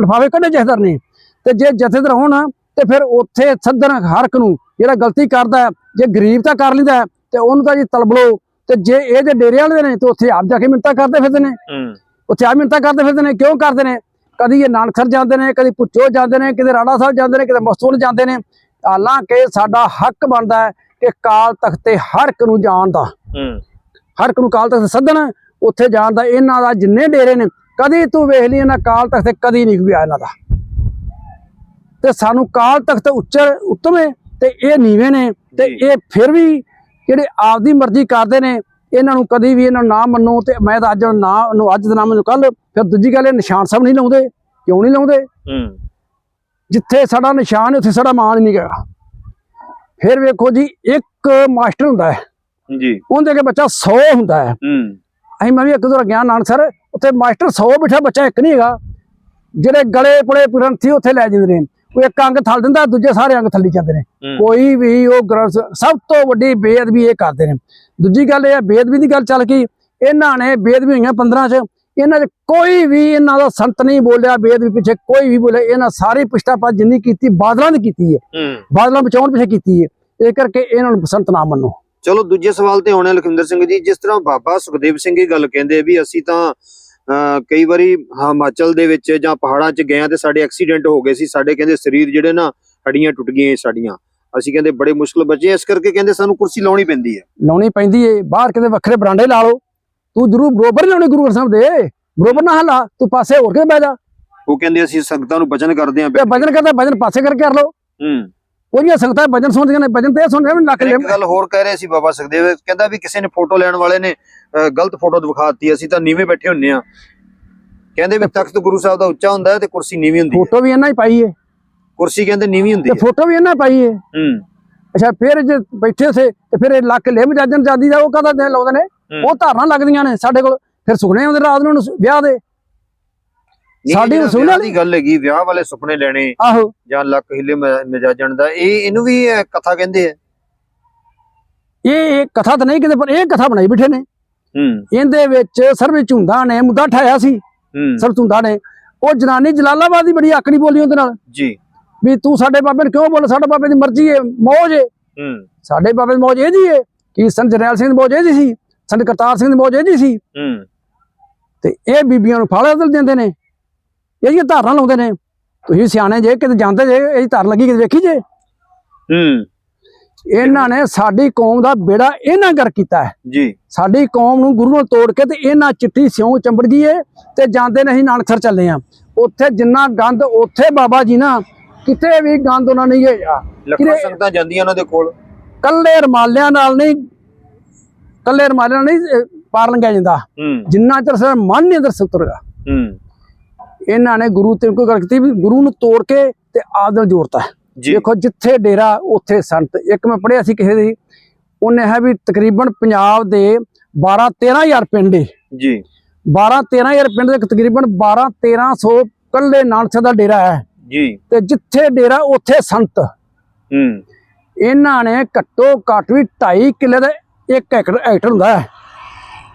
ਲਫਾਵੇ ਕੱਢੇ ਜਥੇਦਾਰ ਨੇ। ਤੇ ਜੇ ਜਥੇਦਾਰ ਹੋਣ ਤੇ ਫਿਰ ਉੱਥੇ ਸੱਦਣ ਹਰ ਇੱਕ ਨੂੰ ਜਿਹੜਾ ਗਲਤੀ ਕਰਦਾ ਜੇ ਗਰੀਬ ਤਾਂ ਕਰ ਲੈਂਦਾ ਤੇ ਉਹਨੂੰ ਤਾਂ ਜੀ ਤਲਬ ਲਓ ਤੇ ਜੇ ਇਹ ਜੇ ਡੇਰੇ ਵਾਲੇ ਨੇ ਤੇ ਉੱਥੇ ਆਪ ਜਾ ਕੇ ਮਿੰਤਾ ਕਰਦੇ ਫਿਰਦੇ ਨੇ।
ਹੂੰ।
ਉੱਥੇ ਆ ਮਿੰਤਾ ਕਰਦੇ ਫਿਰਦੇ ਨੇ। ਕਿਉਂ ਕਰਦੇ ਨੇ? ਕਦੀ ਇਹ ਨਾਨਕਸਰ ਜਾਂਦੇ ਨੇ ਕਦੀ ਪੁੱਚੋ ਜਾਂਦੇ ਨੇ ਕਿਤੇ ਰਾਣਾ ਸਾਹਿਬ ਜਾਂਦੇ ਨੇ ਕਿਤੇ ਮਸਤੂਲ ਜਾਂਦੇ ਨੇ। ਹਾਲਾਂਕਿ ਸਾਡਾ ਹੱਕ ਬਣਦਾ ਹੈ ਕਿ ਕਾਲ ਤਖਤ ਤੇ ਹਰ ਇੱਕ ਨੂੰ ਜਾਣ ਦਾ।
ਹੂੰ।
ਹਰ ਇੱਕ ਨੂੰ ਕਾਲ ਤਖਤ ਸੱਦਣ ਉੱਥੇ ਜਾਣ ਦਾ ਇਹਨਾਂ ਦਾ ਜਿੰਨੇ ਡੇਰੇ ਨੇ ਕਦੀ ਤੂੰ ਵੇਖ ਲਈ ਇਹਨਾਂ ਕਾਲ ਤਖਤ ਤੇ ਕਦੀ ਨਹੀਂ ਗਿਆ ਇਹਨਾਂ ਦਾ। ਤੇ ਸਾਨੂੰ ਕਾਲ ਤਖਤ ਉੱਚਰ ਉੱਤਮੇ ਤੇ ਇਹ ਨੀਵੇਂ ਨੇ ਤੇ। ਇਹ ਫਿਰ ਵੀ ਜਿਹੜੇ ਆਪਦੀ ਮਰਜ਼ੀ ਕਰਦੇ ਨੇ ਇਹਨਾਂ ਨੂੰ ਕਦੀ ਵੀ ਇਹਨਾਂ ਨੂੰ ਨਾ ਮੰਨੋ ਤੇ ਮੈਂ ਤਾਂ ਅੱਜ ਨਾ ਨੂੰ ਅੱਜ ਦਾ ਨਾਮ ਨੂੰ ਕੱਲ ਫਿਰ ਦੂਜੀ ਗੱਲ ਇਹ ਨਿਸ਼ਾਨ ਸਾਹਿਬ ਨਹੀਂ ਲਾਉਂਦੇ ਕਿਉਂ ਨਹੀਂ ਲਾਉਂਦੇ? ਜਿੱਥੇ ਸਾਡਾ ਨਿਸ਼ਾਨ ਹੈ ਉੱਥੇ ਸਾਡਾ ਮਾਣ ਨਹੀਂ ਹੈਗਾ ਫਿਰ ਵੇਖੋ ਜੀ ਇੱਕ ਮਾਸਟਰ ਹੁੰਦਾ ਹੈ।
ਜੀ।
ਉਹਦੇ ਅੱਗੇ ਬੱਚਾ 100 ਹੁੰਦਾ ਹੂੰ। ਅਸੀਂ ਮੈਂ ਵੀ ਇੱਕ ਦੋ ਗਿਆ ਨਾਨਕ ਸਰ ਉੱਥੇ ਮਾਸਟਰ 100 ਬਿਠਾ ਬੱਚਾ ਇੱਕ ਨਹੀਂ ਹੈਗਾ। ਜਿਹੜੇ ਗਲੇ ਪੁੜੇ ਪੁਰੰਥੀ ਉੱਥੇ ਲੈ ਜਾਂਦੇ ਨੇ। ਕੋਈ ਇੱਕ ਅੰਗ ਥਲ ਦਿੰਦਾ ਦੂਜੇ ਸਾਰੇ ਅੰਗ ਥੱਲੀ ਜਾਂਦੇ ਨੇ। ਕੋਈ ਵੀ ਉਹ ਗ੍ਰੰਥ ਸਭ ਤੋਂ ਵੱਡੀ ਬੇਅਦਬੀ ਇਹ ਕਰਦੇ ਨੇ। ਦੂਜੀ ਗੱਲ ਇਹ ਹੈ ਬੇਅਦਬੀ ਦੀ ਗੱਲ ਚੱਲ ਗਈ। ਇਹਨਾਂ ਨੇ ਬੇਅਦਬੀ ਹੋਈਆਂ 15 ਚ। ਇਹਨਾਂ 'ਚ ਕੋਈ ਵੀ ਇਹਨਾਂ ਦਾ ਸੰਤ ਨਹੀਂ ਬੋਲਿਆ ਬੇਅਦਬੀ ਪਿੱਛੇ ਕੋਈ ਵੀ ਬੋਲੇ ਇਹਨਾਂ ਸਾਰੀ ਪੁਸ਼ਤਾਪਾ ਜਿੰਨੀ ਕੀਤੀ ਬਾਦਲਾਂ ਦੀ ਕੀਤੀ ਹੈ।
ਹੂੰ।
ਬਾਦਲਾਂ ਬਚਾਉਣ ਪਿੱਛੇ ਕੀਤੀ ਹੈ। ਇਹ ਕਰਕੇ ਇਹਨਾਂ ਨੂੰ ਸੰਤ ਨਾ ਮੰਨੋ।
ਚਲੋ ਦੂਜੇ ਸਵਾਲ ਤੇ ਆਉਣੇ ਲਖਿੰਦਰ ਸਿੰਘ ਜੀ ਜਿਸ ਤਰ੍ਹਾਂ ਬਾਬਾ ਸੁਖਦੇਵ ਸਿੰਘ ਇਹ ਗੱਲ ਕਹਿੰਦੇ ਵੀ ਅਸੀਂ ਤਾਂ ਕਈ ਵਾਰੀ ਹਿਮਾਚਲ ਦੇ ਵਿੱਚ ਜਾਂ ਪਹਾੜਾਂ 'ਚ ਗਏ ਆ ਤੇ ਸਾਡੇ ਐਕਸੀਡੈਂਟ ਹੋ ਗਏ ਸੀ ਸਾਡੇ ਕਹਿੰਦੇ ਸਰੀਰ ਜਿਹੜੇ ਨਾ ਹੱਡੀਆਂ ਟੁੱਟ ਗਈਆਂ ਸਾਡੀਆਂ। ਅਸੀਂ ਕਹਿੰਦੇ ਬੜੇ ਮੁਸ਼ਕਲ ਬਚੇ ਇਸ ਕਰਕੇ ਕਹਿੰਦੇ ਸਾਨੂੰ ਕੁਰਸੀ ਲਾਉਣੀ ਪੈਂਦੀ ਹੈ।
ਲਾਉਣੀ ਪੈਂਦੀ ਏ ਬਾਹਰ ਕਿਤੇ ਵੱਖਰੇ ਬਰਾਂਡੇ ਲਾ ਲਓ। ਤੂੰ ਜਰੂਰ ਬਰੋਬਰ ਲਾਉਣੀ ਗੁਰੂ ਗ੍ਰੰਥ ਸਾਹਿਬ ਦੇ। ਬਰੋਬਰ ਨਾ ਹਲਾ ਤੂੰ ਪਾਸੇ ਹੋਰ ਕੇ ਬਹਿ ਜਾ।
ਉਹ ਕਹਿੰਦੇ ਅਸੀਂ ਸੰਗਤਾਂ ਨੂੰ ਬਚਨ ਕਰਦੇ ਆਂ
ਭਜਨ ਕਰਦਾ ਭਜਨ ਪਾਸੇ ਕਰਕੇ ਕਰ ਲਓ।
ਹੂੰ।
ਉਹਦੀਆਂ ਸੰਗਤਾਂ ਭਜਨ ਸੁਣਦੀਆਂ ਨੇ ਭਜਨ ਤੇ ਇਹ ਸੁਣਦੀਆਂ ਨੇ ਲਿਮ
ਇੱਕ ਗੱਲ ਹੋਰ ਕਹਿ ਰਹੇ ਸੀ ਬਾਬਾ ਸੁਖਦੇਵ ਕਹਿੰਦਾ ਵੀ ਕਿਸੇ ਨੇ ਫੋਟੋ ਲੈਣ ਵਾਲੇ ਨੇ ਗਲਤ ਫੋਟੋ ਦਿਖਾਤੀ ਅਸੀਂ ਤਾਂ ਨੀਵੇਂ ਬੈਠੇ ਹੁੰਨੇ ਆ। ਕਹਿੰਦੇ ਵੀ ਤਖਤ ਗੁਰੂ ਸਾਹਿਬ ਦਾ ਉੱਚਾ ਹੁੰਦਾ ਹੈ ਤੇ ਕੁਰਸੀ ਨੀਵੀਂ ਹੁੰਦੀ ਹੈ।
ਫੋਟੋ ਵੀ ਇਹਨਾਂ ਹੀ ਪਾਈ ਏ
ਕੁਰਸੀ ਕਹਿੰਦੇ ਨੀਵੀਂ ਹੁੰਦੀ
ਤੇ
ਹੈ।
ਫੋਟੋ ਵੀ ਇਹਨਾਂ ਪਾਈ ਏ
ਹੂੰ।
ਅੱਛਾ ਫਿਰ ਜੇ ਬੈਠੇ ਉਥੇ ਤੇ ਫਿਰ ਇਹ ਲੱਕ ਲਿਮ ਜਾਜਨ ਜਾਂਦੀ ਦਾ ਉਹ ਕਦਾ ਦੇ ਲਾਉਂਦੇ ਨੇ?
ਹੂੰ।
ਉਹ ਧਾਰਨਾ ਲੱਗਦੀਆਂ ਨੇ ਸਾਡੇ ਕੋਲ। ਫਿਰ ਸੁਖਨੇ ਆਉਂਦੇ ਰਾਤ ਨੂੰ ਵਿਆਹ ਦੇ। ਸਾਡੀ ਵਸੂਲ ਵਾਲੀ-
ਗੱਲ ਹੈਗੀ ਵਿਆਹ ਵਾਲੇ ਸੁਪਨੇ ਲੈਣੇ
ਆਹੋ।
ਜਾਂ ਲੱਕ ਹਿੱਲੇ ਮਜਾਜਣ ਦਾ ਇਹ ਇਹਨੂੰ ਵੀ ਕਥਾ ਕਹਿੰਦੇ ਆ।
ਇਹ ਇਹ ਕਥਾ ਤਾਂ ਨਹੀਂ ਕਿਤੇ ਪਰ ਇਹ ਕਥਾ ਬਣਾਈ ਬਿਠੇ ਨੇ।
ਹੂੰ।
ਇਹਦੇ ਵਿੱਚ ਸਰਵੇ ਝੁੰਦਾ ਨੇ ਮੁੱਦਾ ਠਾਇਆ ਸੀ।
ਹੂੰ।
ਸਰਬ ਝੁੰਦਾ ਨੇ। ਉਹ ਜਨਾਨੀ ਜਲਾਲਾਬਾਦ ਦੀ ਬੜੀ ਆਕੜੀ ਬੋਲੀ ਉਹਦੇ ਨਾਲ।
ਜੀ।
ਵੀ ਤੂੰ ਸਾਡੇ ਬਾਬੇ ਨੂੰ ਕਿਉਂ ਬੋਲ ਸਾਡੇ ਬਾਬੇ ਦੀ ਮਰਜ਼ੀ ਹੈ ਮੌਜ ਹੈ
ਹੂੰ।
ਸਾਡੇ ਬਾਬੇ ਦੀ ਮੌਜ ਇਹਦੀ ਹੈ ਕਿ ਸੰਤ ਜਰਨੈਲ ਸਿੰਘ ਦੀ ਮੌਜ ਇਹਦੀ ਸੀ ਸੰਤ ਕਰਤਾਰ ਸਿੰਘ ਦੀ ਮੌਜ ਇਹਦੀ ਸੀ।
ਹੂੰ।
ਤੇ ਇਹ ਬੀਬੀਆਂ ਨੂੰ ਫਾਲੇ ਦਿੰਦੇ ਨੇ। ਇਹ ਜੀ ਧਾਰਨਾ ਲਾਉਂਦੇ ਨੇ। ਤੁਸੀਂ ਸਿਆਣੇ ਜੇ ਕਿਤੇ ਜਾਂਦੇ ਜੇ ਇਹ ਧਾਰ ਲੱਗੀ ਕਿਤੇ ਵੇਖੀ ਜੇ।
ਹੂੰ।
ਇਹਨਾਂ ਨੇ ਸਾਡੀ ਕੌਮ ਦਾ ਬੇੜਾ ਇਹਨਾਂ ਕਰ ਕੀਤਾ ਹੈ।
ਜੀ।
ਸਾਡੀ ਕੌਮ ਨੂੰ ਗੁਰੂ ਨੂੰ ਤੋੜ ਕੇ ਤੇ ਇਹਨਾਂ ਚਿੱਟੀ ਸਿਉਂ ਚੰਬੜ ਗਈ ਏ ਤੇ ਜਾਂਦੇ ਨਹੀਂ ਨਾਨਕਸਰ ਚੱਲੇ ਆ। ਉੱਥੇ ਜਿੰਨਾ ਗੰਦ ਉੱਥੇ ਬਾਬਾ ਜੀ ਨਾ ਕਿਤੇ ਵੀ ਗੰਦ ਉਹਨਾਂ ਨਹੀਂ ਹੈਗਾ।
ਲੱਖਾਂ ਸੰਗਤਾਂ ਜਾਂਦੀਆਂ ਉਹਨਾਂ ਦੇ ਕੋਲ।
ਕੱਲੇ ਰਮਾਲਿਆਂ ਨਾਲ ਨਹੀਂ ਕੱਲੇ ਰਮਾਲਿਆਂ ਨਾਲ ਨਹੀਂ ਪਾਰ ਲੰਘਿਆ ਜਾਂਦਾ। ਜਿੰਨਾ ਚਿਰ ਮਨ ਨਹੀਂ ਅੰਦਰ ਸੁਤਰਗਾ
ਹੂੰ।
ਇਹਨਾਂ ਨੇ ਗੁਰੂ ਤੇ ਕੋਈ ਗੱਲ ਕੀਤੀ ਵੀ ਗੁਰੂ ਨੂੰ ਤੋੜ ਕੇ ਤੇ ਆਦਲ ਜੋੜਤਾ ਦੇਖੋ ਜਿੱਥੇ ਡੇਰਾ ਉੱਥੇ ਸੰਤ। ਇੱਕ ਮੈਂ ਪੜਿਆ ਸੀ ਕਿਸੇ ਦੀ ਉਹਨੇ ਹੈ ਵੀ ਤਕਰੀਬਨ ਪੰਜਾਬ ਦੇ 12 13000 ਪਿੰਡ
ਜੀ।
12 13000 ਪਿੰਡ ਦੇ ਤਕਰੀਬਨ 12 1300 ਕੱਲੇ ਨਾਨਕ ਦਾ ਡੇਰਾ ਹੈ।
ਜੀ।
ਤੇ ਜਿੱਥੇ ਡੇਰਾ ਉੱਥੇ ਸੰਤ।
ਹੂੰ।
ਇਹਨਾਂ ਨੇ ਘੱਟੋ ਘੱਟ ਵੀ 2.5 ਕਿੱਲੇ ਦਾ 1 ਏਕੜ ਏਕੜ ਹੁੰਦਾ ਹੈ।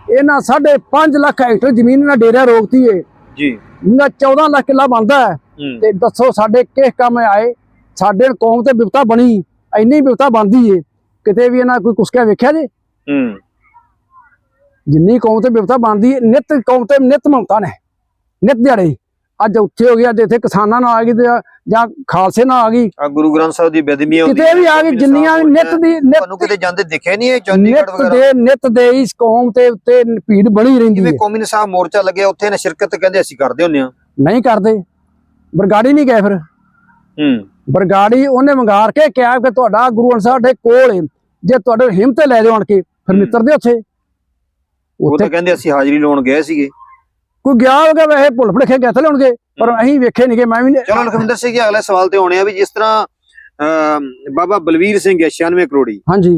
ਇਹਨਾਂ 5.5 ਲੱਖ ਏਕੜ ਜ਼ਮੀਨ ਇਹਨਾਂ ਡੇਰਾ ਰੋਕਤੀ ਏ।
ਜੀ।
ਇਹਨਾਂ 14 ਲੱਖ ਕਿੱਲਾ ਹੂੰ। ਤੇ ਦੱਸੋ ਸਾਡੇ ਕਿਸ ਕੰਮ ਆਏ? ਸਾਡੇ ਕੌਮ ਤੇ ਵਿਪਤਾ ਬਣੀ ਇੰਨੀ ਵਿਪਤਾ ਬਣਦੀ ਏ। ਕਿਤੇ ਵੀ ਇਹਨਾਂ ਕੋਈ ਕੁਸਕਿਆ ਵੇਖਿਆ ਜੀ? ਜਿੰਨੀ ਕੌਮ ਤੇ ਵਿਪਤਾ ਬਣਦੀ ਨਿਤ ਕੌਮ ਤੇ ਨਿਤ ਮਮਤਾ ਨੇ। ਨਿਤ ਦਿਹਾੜੇ। ਅੱਜ ਉੱਥੇ ਹੋ ਗਿਆ ਅੱਜ ਇੱਥੇ ਕਿਸਾਨਾਂ ਨਾਲ ਆ ਗਈ ਤੇ ਜਾਂ ਖਾਲਸੇ ਨਾਲ ਆ ਗਈ।
ਆ ਗੁਰੂ ਗ੍ਰੰਥ ਸਾਹਿਬ ਦੀ ਬੇਦਮੀ ਹੁੰਦੀ
ਕਿਤੇ ਵੀ ਆ ਗਈ ਜਿੰਨੀਆਂ ਵੀ ਨਿਤ ਦੀ
ਤੁਹਾਨੂੰ ਕਿਤੇ ਜਾਂਦੇ ਦਿਖੇ ਨਹੀਂ ਇਹ ਚੰਡੀਗੜ੍ਹ ਵਗੈਰਾ?
ਦੇ ਨਿਤ ਦੇ ਇਸ ਕੌਮ ਤੇ ਉੱਤੇ ਭੀੜ ਬਣੀ ਰਹਿੰਦੀ
ਜਿਵੇਂ
ਹੈ।
ਕੌਮੀ ਨਿਸਾਬ ਮੋਰਚਾ ਲੱਗਿਆ ਉੱਥੇ ਨੇ ਸ਼ਿਰਕਤ ਕਹਿੰਦੇ ਅਸੀਂ ਕਰਦੇ ਹੁੰਨੇ ਆ
ਨਹੀਂ ਕਰਦੇ। ਬਰਗਾੜੀ ਨਹੀਂ ਗਏ ਫਿਰ।
ਹੂੰ।
ਬਰਗਾੜੀ ਉਹਨੇ ਮੰਗਾਰ ਕੇ ਕਿਹਾ ਕਿ ਤੁਹਾਡਾ ਗੁਰੂ ਗ੍ਰੰਥ ਸਾਹਿਬ ਦੇ ਕੋਲ ਹੈ। ਜੇ ਤੁਹਾਡੇ ਹਿੰਮਤ ਲੈ ਜਾਓ ਆਣ ਕੇ ਫਿਰ। ਮਿੱਤਰ ਦੇ ਉੱਥੇ।
ਉਹ ਤਾਂ ਕਹਿੰਦੇ ਅਸੀਂ ਹਾਜ਼ਰੀ ਲਾਉਣ ਗਏ ਸੀਗੇ।
ਕੋਈ ਗਿਆ ਹੋਗਾ ਵੈਸੇ ਭੁੱਲ ਭੁਲੇਖੇ ਗਏ ਥਲੇ ਹੋਣਗੇ ਪਰ। ਅਸੀਂ ਵੇਖੇ ਨਹੀਂਗੇ ਮੈਂ ਵੀ
ਚਲੋ ਲਖਵਿੰਦਰ ਸਿੰਘ ਜੀ ਅਗਲੇ ਸਵਾਲ ਤੇ ਆਉਣੇ ਆ ਵੀ ਜਿਸ ਤਰ੍ਹਾਂ ਬਾਬਾ ਬਲਵੀਰ ਸਿੰਘ ਹੈ 96 ਕਰੋੜੀ।
ਹਾਂਜੀ।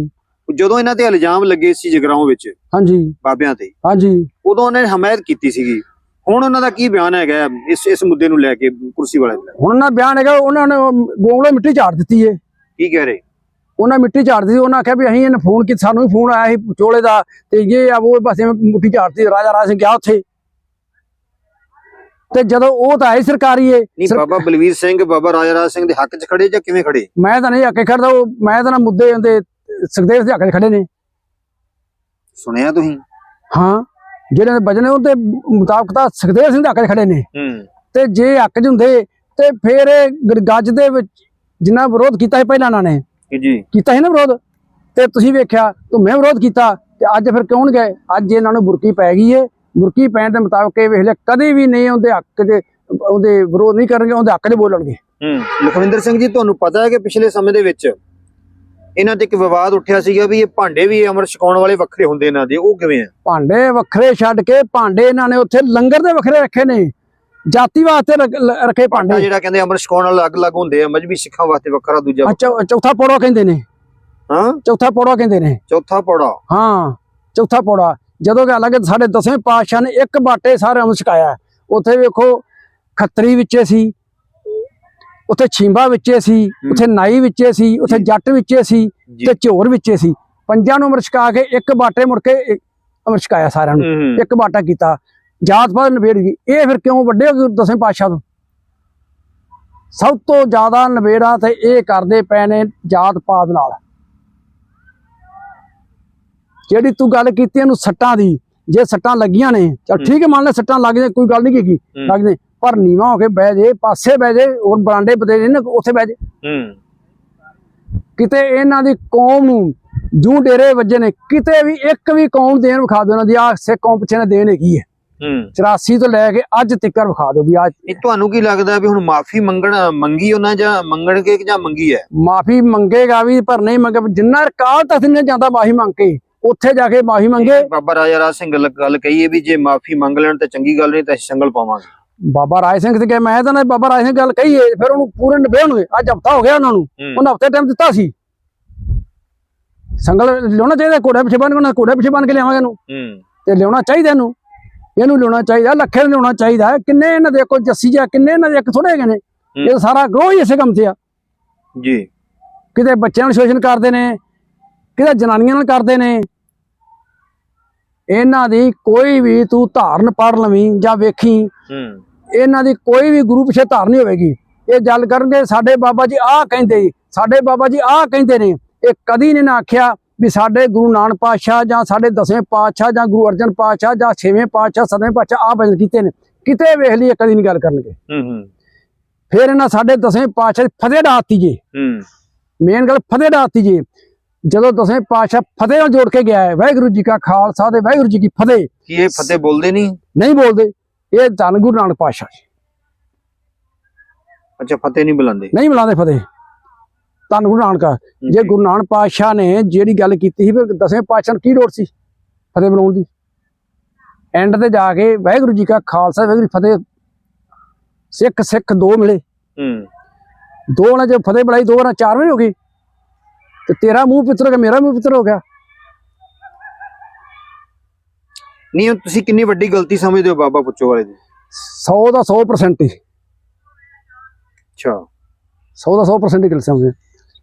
ਜਦੋਂ ਇਹਨਾਂ ਤੇ ਇਲਜ਼ਾਮ ਲੱਗੇ ਸੀ ਜਗਰਾਉਂ ਵਿੱਚ
ਹਾਂਜੀ।
ਬਾਬਿਆਂ ਤੇ
ਹਾਂਜੀ।
ਉਦੋਂ ਉਹਨਾਂ ਨੇ ਹਮਾਇਤ ਕੀਤੀ ਸੀਗੀ। ਹੁਣ ਉਹਨਾਂ ਦਾ ਕੀ ਬਿਆਨ ਹੈਗਾ ਇਸ ਇਸ ਮੁੱਦੇ ਨੂੰ ਲੈ ਕੇ ਕੁਰਸੀ ਵਾਲੇ ਦਾ?
ਹੁਣ ਉਹਨਾਂ ਬਿਆਨ ਹੈਗਾ ਉਹਨਾਂ ਨੇ ਗੋਂਗਲੇ ਮਿੱਟੀ ਝਾੜ ਦਿੱਤੀ ਏ।
ਕੀ ਕਹਿ ਰਹੇ?
ਉਹਨਾਂ ਮਿੱਟੀ ਝਾੜ ਦਿੱਤੀ ਉਹਨਾਂ ਆਖਿਆ ਵੀ ਅਸੀਂ ਇਹਨੇ ਫੋਨ ਕੀਤਾ ਸਾਨੂੰ ਵੀ ਫੋਨ ਆਇਆ ਸੀ ਚੋਲੇ ਦਾ ਤੇ ਇਹ ਆ ਉਹ ਬਸ ਮਿੱਟੀ ਝਾੜਤੀ ਰਾਜਾ ਰਾਜ ਸਿੰਘ ਗਿਆ ਉੱਥੇ। ਤੇ ਜਦੋਂ ਉਹ ਤਾਂ ਆਏ ਸਰਕਾਰੀ ਏ
ਨਹੀਂ ਬਾਬਾ ਬਲਵੀਰ ਸਿੰਘ ਬਾਬਾ ਰਾਜਾ ਰਾਜ ਸਿੰਘ ਦੇ ਹੱਕ 'ਚ ਖੜੇ ਜਾਂ ਕਿਵੇਂ ਖੜੇ?
ਮੈਂ ਤਾਂ ਨਹੀਂ ਅੱਕੇ ਖੜਦਾ ਉਹ ਮੈਂ ਤਾਂ ਨਾ ਮੁੱਦੇ ਹੁੰਦੇ ਸੁਖਦੇਵ ਦੇ ਹੱਕ 'ਚ ਖੜੇ ਨੇ।
ਸੁਣਿਆ ਤੁਸੀਂ?
ਹਾਂ ਜਿਹੜੇ ਵਜਨੇ ਉਹਦੇ ਮੁਤਾਬਕ ਤਾਂ ਸੁਖਦੇਵ ਸਿੰਘ ਦੇ ਹੱਕ 'ਚ ਖੜੇ ਨੇ।
ਹੂੰ।
ਤੇ ਜੇ ਹੱਕ 'ਚ ਹੁੰਦੇ ਤੇ ਫਿਰ ਗੱਜ ਦੇ ਵਿੱਚ ਜਿੰਨਾ ਵਿਰੋਧ ਕੀਤਾ ਸੀ ਪਹਿਲਾਂ ਇਹਨਾਂ ਨੇ।
ਜੀ
ਕੀਤਾ ਸੀ ਨਾ ਵਿਰੋਧ? ਤੇ ਤੁਸੀਂ ਵੇਖਿਆ ਧੁੰਮੇ ਵਿਰੋਧ ਕੀਤਾ ਤੇ ਅੱਜ ਫਿਰ ਕਿਉਂ ਗਏ? ਅੱਜ ਇਹਨਾਂ ਨੂੰ ਬੁਰਕੀ ਪੈ ਗਈ ਏ। ਬੁਰਕੀ ਪੈਣ ਦੇ ਮੁਤਾਬਕ ਇਹ ਵੇਖ ਲਿਆ ਕਦੇ ਵੀ ਨਹੀਂ ਉਹਦੇ ਹੱਕ 'ਚ ਉਹਦੇ ਵਿਰੋਧ ਨਹੀਂ ਕਰਨਗੇ ਉਹਦੇ ਹੱਕ 'ਚ ਬੋਲਣਗੇ।
ਹੂੰ। ਲਖਵਿੰਦਰ ਸਿੰਘ ਜੀ ਤੁਹਾਨੂੰ ਪਤਾ ਹੈ ਕਿ ਪਿਛਲੇ ਸਮੇਂ ਦੇ ਵਿੱਚ ਇਹਨਾਂ ਤੇ ਇੱਕ ਵਿਵਾਦ ਉੱਠਿਆ ਸੀਗਾ ਵੀ ਇਹ ਭਾਂਡੇ ਵੀ ਅਮਰ ਛਕਾਉਣ ਵਾਲੇ ਵੱਖਰੇ ਹੁੰਦੇ ਇਹਨਾਂ ਦੇ ਉਹ ਕਿਵੇਂ ਆ?
ਭਾਂਡੇ ਵੱਖਰੇ ਛੱਡ ਕੇ ਭਾਂਡੇ ਇਹਨਾਂ ਨੇ ਉੱਥੇ ਲੰਗਰ ਦੇ ਵੱਖਰੇ ਰੱਖੇ ਨੇ। ਜਾਤੀ ਵਾਸਤੇ ਰੱਖ-
ਭਾਂਡਾ ਜਿਹੜਾ ਕਹਿੰਦੇ ਅਮਰ ਛਕਾਉਣ ਵਾਲਾ ਅਲੱਗ-ਅਲੱਗ ਹੁੰਦੇ ਆ ਮਜਬੀ ਸਿੱਖਾਂ ਵਾਸਤੇ ਵੱਖਰਾ ਦੂਜਾ
ਚੌਥਾ ਪੌੜਾ ਕਹਿੰਦੇ ਨੇ।
ਹਾਂ?
ਚੌਥਾ ਪੌੜਾ ਕਹਿੰਦੇ ਨੇ।
ਚੌਥਾ ਪੌੜਾ।
ਹਾਂ ਚੌਥਾ ਪੌੜਾ। ਜਦੋਂ ਕਿ ਅਲੱਗ ਸਾਡੇ ਦਸਵੇਂ ਪਾਤਸ਼ਾਹ ਨੇ ਇੱਕ ਬਾਟੇ ਸਾਰੇ ਅੰਮ੍ਰਿਤ ਛਕਾਇਆ ਉੱਥੇ ਵੇਖੋ ਖੱਤਰੀ ਵਿੱਚੇ ਸੀ ਉੱਥੇ ਛੀਂਬਾ ਵਿੱਚੇ ਸੀ ਉੱਥੇ ਨਾਈ ਵਿੱਚੇ ਸੀ ਉੱਥੇ। ਜੱਟ ਵਿੱਚੇ ਸੀ ਤੇ ਝੋਰ ਵਿੱਚੇ ਸੀ। ਪੰਜਾਂ ਨੂੰ ਅੰਮ੍ਰਿਤ ਛਕਾ ਕੇ ਇੱਕ ਬਾਟੇ ਮੁੜ ਕੇ ਇੱਕ ਅੰਮ੍ਰਿਤ ਛਕਾਇਆ ਸਾਰਿਆਂ ਨੂੰ। ਇੱਕ ਬਾਟਾ ਕੀਤਾ। ਜਾਤ ਪਾਤ ਨਿਬੇੜ ਗਈ। ਇਹ ਫਿਰ ਕਿਉਂ ਵੱਡੇ ਹੋ ਗਏ ਦਸਵੇਂ ਪਾਤਸ਼ਾਹ ਤੋਂ? ਸਭ ਤੋਂ ਜ਼ਿਆਦਾ ਨਿਬੇੜਾ ਤੇ ਇਹ ਕਰਦੇ ਪਏ ਨੇ ਜਾਤ ਪਾਤ ਨਾਲ। ਜਿਹੜੀ ਤੂੰ ਗੱਲ ਕੀਤੀ ਇਹਨੂੰ ਸੱਟਾਂ ਦੀ ਜੇ ਸੱਟਾਂ ਲੱਗੀਆਂ ਨੇ ਚਲ। ਠੀਕ ਹੈ ਮੰਨ ਲੈ ਸੱਟਾਂ ਲੱਗ ਜਾਏ ਕੋਈ ਗੱਲ ਨਹੀਂ
ਹੂੰ।
ਲੱਗਦੇ ਪਰ ਨੀਵਾ ਹੋ ਕੇ ਬਹਿ ਜੇ ਪਾਸੇ ਬਹਿ ਜੇ ਹੋਰ ਬਰਾਂਡੇ ਬਦੇ ਨੇ ਉੱਥੇ ਬਹਿ ਜੇ।
ਹੂੰ।
ਕਿਤੇ ਇਹਨਾਂ ਦੀ ਕੌਮ ਨੂੰ ਜੂ ਡੇਰੇ ਵੱਜੇ ਨੇ ਕਿਤੇ ਵੀ ਇੱਕ ਵੀ ਕੌਮ ਦੇਣ ਵਿਖਾ ਦਿਓ ਇਹਨਾਂ ਦੀ ਆ ਸਿੱਖ ਕੌਮ ਪਿੱਛੇ ਨੇ ਦੇਣ ਹੈਗੀ ਹੈ।
ਹੂੰ।
84 ਤੋਂ ਲੈ ਕੇ ਅੱਜ ਤੱਕ ਵਿਖਾ ਦਿਓ ਵੀ ਆ
ਇਹ ਤੁਹਾਨੂੰ ਕੀ ਲੱਗਦਾ ਵੀ ਹੁਣ ਮਾਫੀ ਮੰਗਣ ਮੰਗੀ ਉਹਨਾਂ ਜਾਂ ਮੰਗਣਗੇ ਕਿ ਜਾਂ ਮੰਗੀ ਹੈ?
ਮਾਫੀ ਮੰਗੇਗਾ ਵੀ ਪਰ ਨਹੀਂ ਮੰਗੇ ਜਿੰਨਾ ਕਾਲ ਤੱਕ ਨੇ ਜਾਂਦਾ ਮਾਫੀ ਮੰਗ ਕੇ। ਉੱਥੇ ਜਾ ਕੇ ਮਾਫੀ ਮੰਗੇ।
ਬਾਬਾ ਰਾਜਾ ਰਾਜ ਸਿੰਘ ਗੱਲ- ਕਹੀਏ ਵੀ ਜੇ ਮਾਫੀ ਮੰਗ ਲੈਣ ਤਾਂ ਚੰਗੀ ਗੱਲ ਨਹੀਂ ਤਾਂ ਅਸੀਂ ਸੰਗਲ ਪਾਵਾਂਗੇ।
ਬਾਬਾ ਰਾਏ ਸਿੰਘ ਤੇ ਕਿਹਾ ਮੈਂ ਤਾਂ ਨਾ ਬਾਬਾ ਰਾਏ ਸਿੰਘ ਗੱਲ ਕਹੀਏ ਫਿਰ ਉਹਨੂੰ ਪੂਰੇ ਨਿਭਾਉਣਗੇ ਅੱਜ ਹਫਤਾ ਹੋ ਗਿਆ ਉਹਨਾਂ ਨੂੰ। ਉਹਨਾਂ ਹਫ਼ਤੇ ਟਾਈਮ ਦਿੱਤਾ ਸੀ। ਸੰਗਲ ਲਿਆਉਣਾ ਚਾਹੀਦਾ ਘੋੜੇ ਪਿੱਛੇ ਬੰਨ ਕੇ ਘੋੜੇ ਪਿੱਛੇ ਬੰਨ ਕੇ ਲਿਆਵਾਂਗੇ ਇਹਨੂੰ। ਤੇ ਲਿਆਉਣਾ ਚਾਹੀਦਾ ਇਹਨੂੰ। ਇਹਨੂੰ ਲਿਆਉਣਾ ਚਾਹੀਦਾ ਲੱਖੇ ਨੂੰ ਲਿਆਉਣਾ ਚਾਹੀਦਾ। ਕਿੰਨੇ ਇਹਨਾਂ ਦੇ ਕੋਈ ਜੱਸੀ ਜਾਂ ਕਿੰਨੇ ਇਹਨਾਂ ਦੇ ਇੱਕ ਥੋੜੇ ਹੈਗੇ ਨੇ। ਇਹ ਸਾਰਾ ਗਰੋਹ ਹੀ ਇਸੇ ਕੰਮ ਤੇ ਆ।
ਜੀ।
ਕਿਤੇ ਬੱਚਿਆਂ ਨੂੰ ਸ਼ੋਸ਼ਣ ਕਰਦੇ ਨੇ ਕਿਤੇ ਜਨਾਨੀਆਂ ਨਾਲ ਕਰਦੇ ਨੇ। ਇਹਨਾਂ ਦੀ ਕੋਈ ਵੀ ਤੂੰ ਧਾਰਨ ਪੜ ਲਵੀਂ ਜਾਂ ਵੇਖੀ ਇਹਨਾਂ ਦੀ ਕੋਈ ਵੀ ਗੁਰੂ ਪਿੱਛੇ ਧਾਰ ਨਹੀਂ ਹੋਵੇਗੀ। ਇਹ ਗੱਲ ਕਰਨਗੇ ਸਾਡੇ ਬਾਬਾ ਜੀ ਆਹ ਕਹਿੰਦੇ ਸਾਡੇ ਬਾਬਾ ਜੀ ਆਹ ਕਹਿੰਦੇ ਨੇ। ਇਹ ਕਦੀ ਨਹੀਂ ਨਾ ਆਖਿਆ ਵੀ ਸਾਡੇ ਗੁਰੂ ਨਾਨਕ ਪਾਤਸ਼ਾਹ ਜਾਂ ਸਾਡੇ ਦਸਵੇਂ ਪਾਤਸ਼ਾਹ ਜਾਂ ਗੁਰੂ ਅਰਜਨ ਪਾਤਸ਼ਾਹ ਜਾਂ ਛੇਵੇਂ ਪਾਤਸ਼ਾਹ ਸੱਤਵੇਂ ਪਾਤਸ਼ਾਹ ਆ ਭਜਨ ਕੀਤੇ ਨੇ। ਕਿਤੇ ਵੇਖ ਲਈ ਕਦੀ ਨਹੀਂ ਗੱਲ ਕਰਨਗੇ।
ਹੂੰ ਹੂੰ।
ਫਿਰ ਇਹਨਾਂ ਸਾਡੇ ਦਸਵੇਂ ਪਾਤਸ਼ਾਹ ਫਤਿਹ ਡਾਤੀ ਜੇ।
ਹੂੰ।
ਮੇਨ ਗੱਲ ਫਤਿਹ ਡਾਤੀ ਜੇ। ਜਦੋਂ ਦਸਵੇਂ ਪਾਤਸ਼ਾਹ ਫਤਿਹ ਨਾਲ ਜੋੜ ਕੇ ਗਿਆ ਹੈ ਵਾਹਿਗੁਰੂ ਜੀ ਕਾ ਖਾਲਸਾ ਤੇ ਵਾਹਿਗੁਰੂ ਜੀ ਕੀ ਫਤਿਹ।
ਕੀ ਇਹ ਫਤਿਹ ਬੋਲਦੇ ਨਹੀਂ?
ਨਹੀਂ ਬੋਲਦੇ। ਇਹ ਧੰਨ ਗੁਰੂ ਨਾਨਕ ਪਾਤਸ਼ਾਹ ਜੀ।
ਅੱਛਾ ਫਤਿਹ ਨਹੀਂ ਬੁਲਾਉਂਦੇ
ਨਹੀਂ ਬੁਲਾਉਂਦੇ ਫਤਿਹ। ਧੰਨ ਗੁਰੂ ਨਾਨਕ ਜੇ ਗੁਰੂ ਨਾਨਕ ਪਾਤਸ਼ਾਹ ਨੇ ਜਿਹੜੀ ਗੱਲ ਕੀਤੀ ਸੀ ਫਿਰ ਦਸਵੇਂ ਪਾਤਸ਼ਾਹ ਨੂੰ ਕੀ ਲੋੜ ਸੀ ਫਤਿਹ ਬੁਲਾਉਣ ਦੀ? ਐਂਡ ਤੇ ਜਾ ਕੇ ਵਾਹਿਗੁਰੂ ਜੀ ਕਾ ਖਾਲਸਾ ਵਾਹਿਗੁਰੂ ਫਤਿਹ। ਸਿੱਖ ਸਿੱਖ ਦੋ ਮਿਲੇ।
ਹੂੰ।
ਦੋ ਨਾਲ ਜੇ ਫਤਿਹ ਬੁਲਾਈ ਦੋ ਵਾਰਾਂ ਚਾਰ ਵਾਰੀ ਹੋ ਗਈ ਤੇ ਤੇਰਾ ਮੂੰਹ ਪਿੱਤਰ ਹੋ ਗਿਆ ਮੇਰਾ ਮੂੰਹ ਪਿੱਤਰ ਹੋ ਗਿਆ।
ਨਹੀਂ ਤੁਸੀਂ ਕਿੰਨੀ ਵੱਡੀ ਗਲਤੀ ਸਮਝਦੇ ਹੋ ਬਾਬਾ ਪੁੱਛੋ ਵਾਲੇ ਦੀ?
100 ਦਾ 100% ਹੀ।
ਅੱਛਾ।
100 ਦਾ 100% ਹੀ ਗੱਲ ਸਮਝਦੇ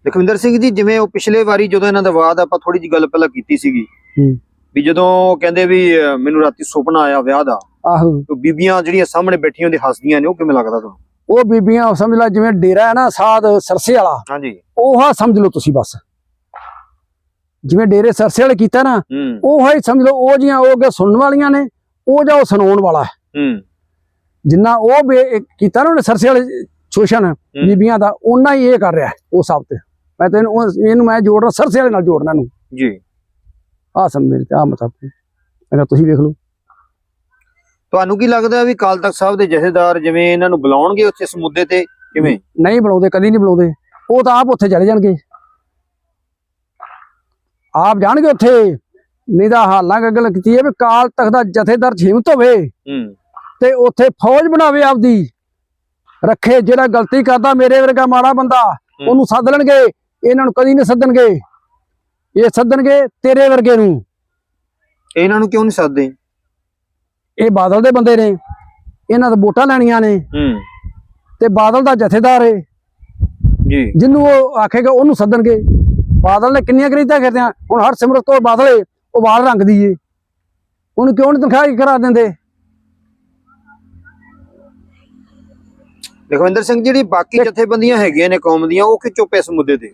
ਲਖਵਿੰਦਰ ਸਿੰਘ ਜੀ ਜਿਵੇਂ ਉਹ ਪਿਛਲੇ ਵਾਰੀ ਜਦੋਂ ਇਹਨਾਂ ਦਾ ਵਾਦ ਆਪਾਂ ਥੋੜੀ ਜਿਹੀ ਗੱਲ ਪਹਿਲਾਂ ਕੀਤੀ ਸੀਗੀ
ਹੂੰ।
ਵੀ ਜਦੋਂ ਉਹ ਕਹਿੰਦੇ ਵੀ ਅਹ, ਮੈਨੂੰ ਰਾਤੀ ਸੁਪਨਾ ਆਇਆ ਵਿਆਹ ਦਾ
ਆਹੋ।
ਤੇ ਬੀਬੀਆਂ ਜਿਹੜੀਆਂ ਸਾਹਮਣੇ ਬੈਠੀਆਂ ਹੁੰਦੀਆਂ ਹੱਸਦੀਆਂ ਨੇ ਉਹ ਕਿਵੇਂ ਲੱਗਦਾ ਤੁਹਾਨੂੰ?
ਉਹ ਬੀਬੀਆਂ ਸਮਝ ਲੈ ਜਿਵੇਂ ਡੇਰਾ ਹੈ ਨਾ ਸਾਧ ਸਰਸੇ ਵਾਲਾ
ਹਾਂਜੀ।
ਉਹ ਹਾ ਸਮਝ ਲਓ ਤੁਸੀਂ ਬਸ। ਜਿਵੇਂ ਡੇਰੇ ਸਰਸੇ ਵਾਲੇ ਕੀਤਾ ਨਾ ਉਹ ਹੀ ਸਮਝ ਲਓ ਉਹ ਜੀਆਂ ਉਹ ਅੱਗੇ ਸੁਣਨ ਵਾਲੀਆਂ ਨੇ ਉਹ ਜਾਂ ਉਹ ਸੁਣਾਉਣ ਵਾਲਾ ਹੈ।
ਹੂੰ।
ਜਿੰਨਾ ਉਹ ਕੀਤਾ ਨਾ ਉਹਨੇ ਸਰਸੇ ਵਾਲੇ ਸ਼ੋਸ਼ਣ ਬੀਬੀਆਂ ਦਾ ਉਹਨਾਂ ਹੀ ਇਹ ਕਰ ਰਿਹਾ ਹੈ, ਉਸ ਹਿਸਾਬ ਤੇ। ਮੈਂ ਤੈਨੂੰ ਉਹ- ਇਹਨੂੰ ਮੈਂ ਜੋੜਨਾ ਸਰਸੇ ਵਾਲੇ ਨਾਲ ਜੋੜਨਾ ਇਹਨੂੰ।
ਜੀ।
ਆਹ ਸਮਝ ਤੇ ਆ ਮਤਲਬ ਅਗਰ ਤੁਸੀਂ ਵੇਖ ਲਓ।
ਤੁਹਾਨੂੰ ਕੀ ਲੱਗਦਾ ਵੀ ਕਾਲ ਤਖਤ ਸਾਹਿਬ ਦੇ ਜਥੇਦਾਰ ਜਿਵੇਂ ਇਹਨਾਂ ਨੂੰ ਬੁਲਾਉਣਗੇ ਉੱਥੇ ਇਸ ਮੁੱਦੇ ਤੇ? ਕਿਵੇਂ?
ਨਹੀਂ ਬੁਲਾਉਂਦੇ ਕਦੀ ਨਹੀਂ ਬੁਲਾਉਂਦੇ। ਉਹ ਤਾਂ ਆਪ ਉੱਥੇ ਚਲੇ ਜਾਣਗੇ। ਆਪ ਜਾਣਗੇ ਉੱਥੇ। ਨਹੀਂ ਤਾਂ ਹਾਲਾਂ ਗੱਲ ਕੀਤੀ ਹੈ ਵੀ ਕਾਲ ਤਖਤ ਦਾ ਜਥੇਦਾਰ ਚ ਹਿੰਮਤ ਹੋਵੇ ਤੇ ਉੱਥੇ ਫੌਜ ਬਣਾਵੇ ਆਪਦੀ। ਰੱਖੇ ਜਿਹੜਾ ਗਲਤੀ ਕਰਦਾ ਮੇਰੇ ਵਰਗਾ ਮਾੜਾ ਬੰਦਾ ਉਹਨੂੰ ਸੱਦ ਲੈਣਗੇ ਇਹਨਾਂ ਨੂੰ ਕਦੀ ਨਹੀਂ ਸੱਦਣਗੇ। ਇਹ ਸੱਦਣਗੇ ਤੇਰੇ ਵਰਗੇ ਨੂੰ।
ਇਹਨਾਂ ਨੂੰ ਕਿਉਂ ਨਹੀਂ ਸੱਦਦੇ?
ਇਹ ਬਾਦਲ ਦੇ ਬੰਦੇ ਨੇ। ਇਹਨਾਂ ਤੋਂ ਵੋਟਾਂ ਲੈਣੀਆਂ ਨੇ। ਤੇ ਬਾਦਲ ਦਾ ਜਥੇਦਾਰ ਏ।
ਜੀ।
ਜਿਹਨੂੰ ਉਹ ਆਖੇਗਾ ਉਹਨੂੰ ਸੱਦਣਗੇ। ਬਾਦਲ ਨੇ ਕਿੰਨੀਆਂ ਕਰੀਤਾ ਕਰਦੇ ਆ ਹੁਣ ਹਰ ਸਿਮਰਤ ਕੌਰ ਬਾਦਲ ਉਹ ਵਾਲ ਰੰਗ ਦੀ ਏ। ਉਹਨੂੰ ਕਿਉਂ ਨਹੀਂ ਤਨਖਾਹ ਕਰਾ ਦਿੰਦੇ?
ਲਖਵਿੰਦਰ ਸਿੰਘ ਜਿਹੜੀ ਬਾਕੀ ਜਥੇਬੰਦੀਆਂ ਹੈਗੀਆਂ ਨੇ ਕੌਮ ਦੀਆਂ ਉਹ ਕਿ ਚੁੱਪ ਇਸ ਮੁੱਦੇ ਤੇ?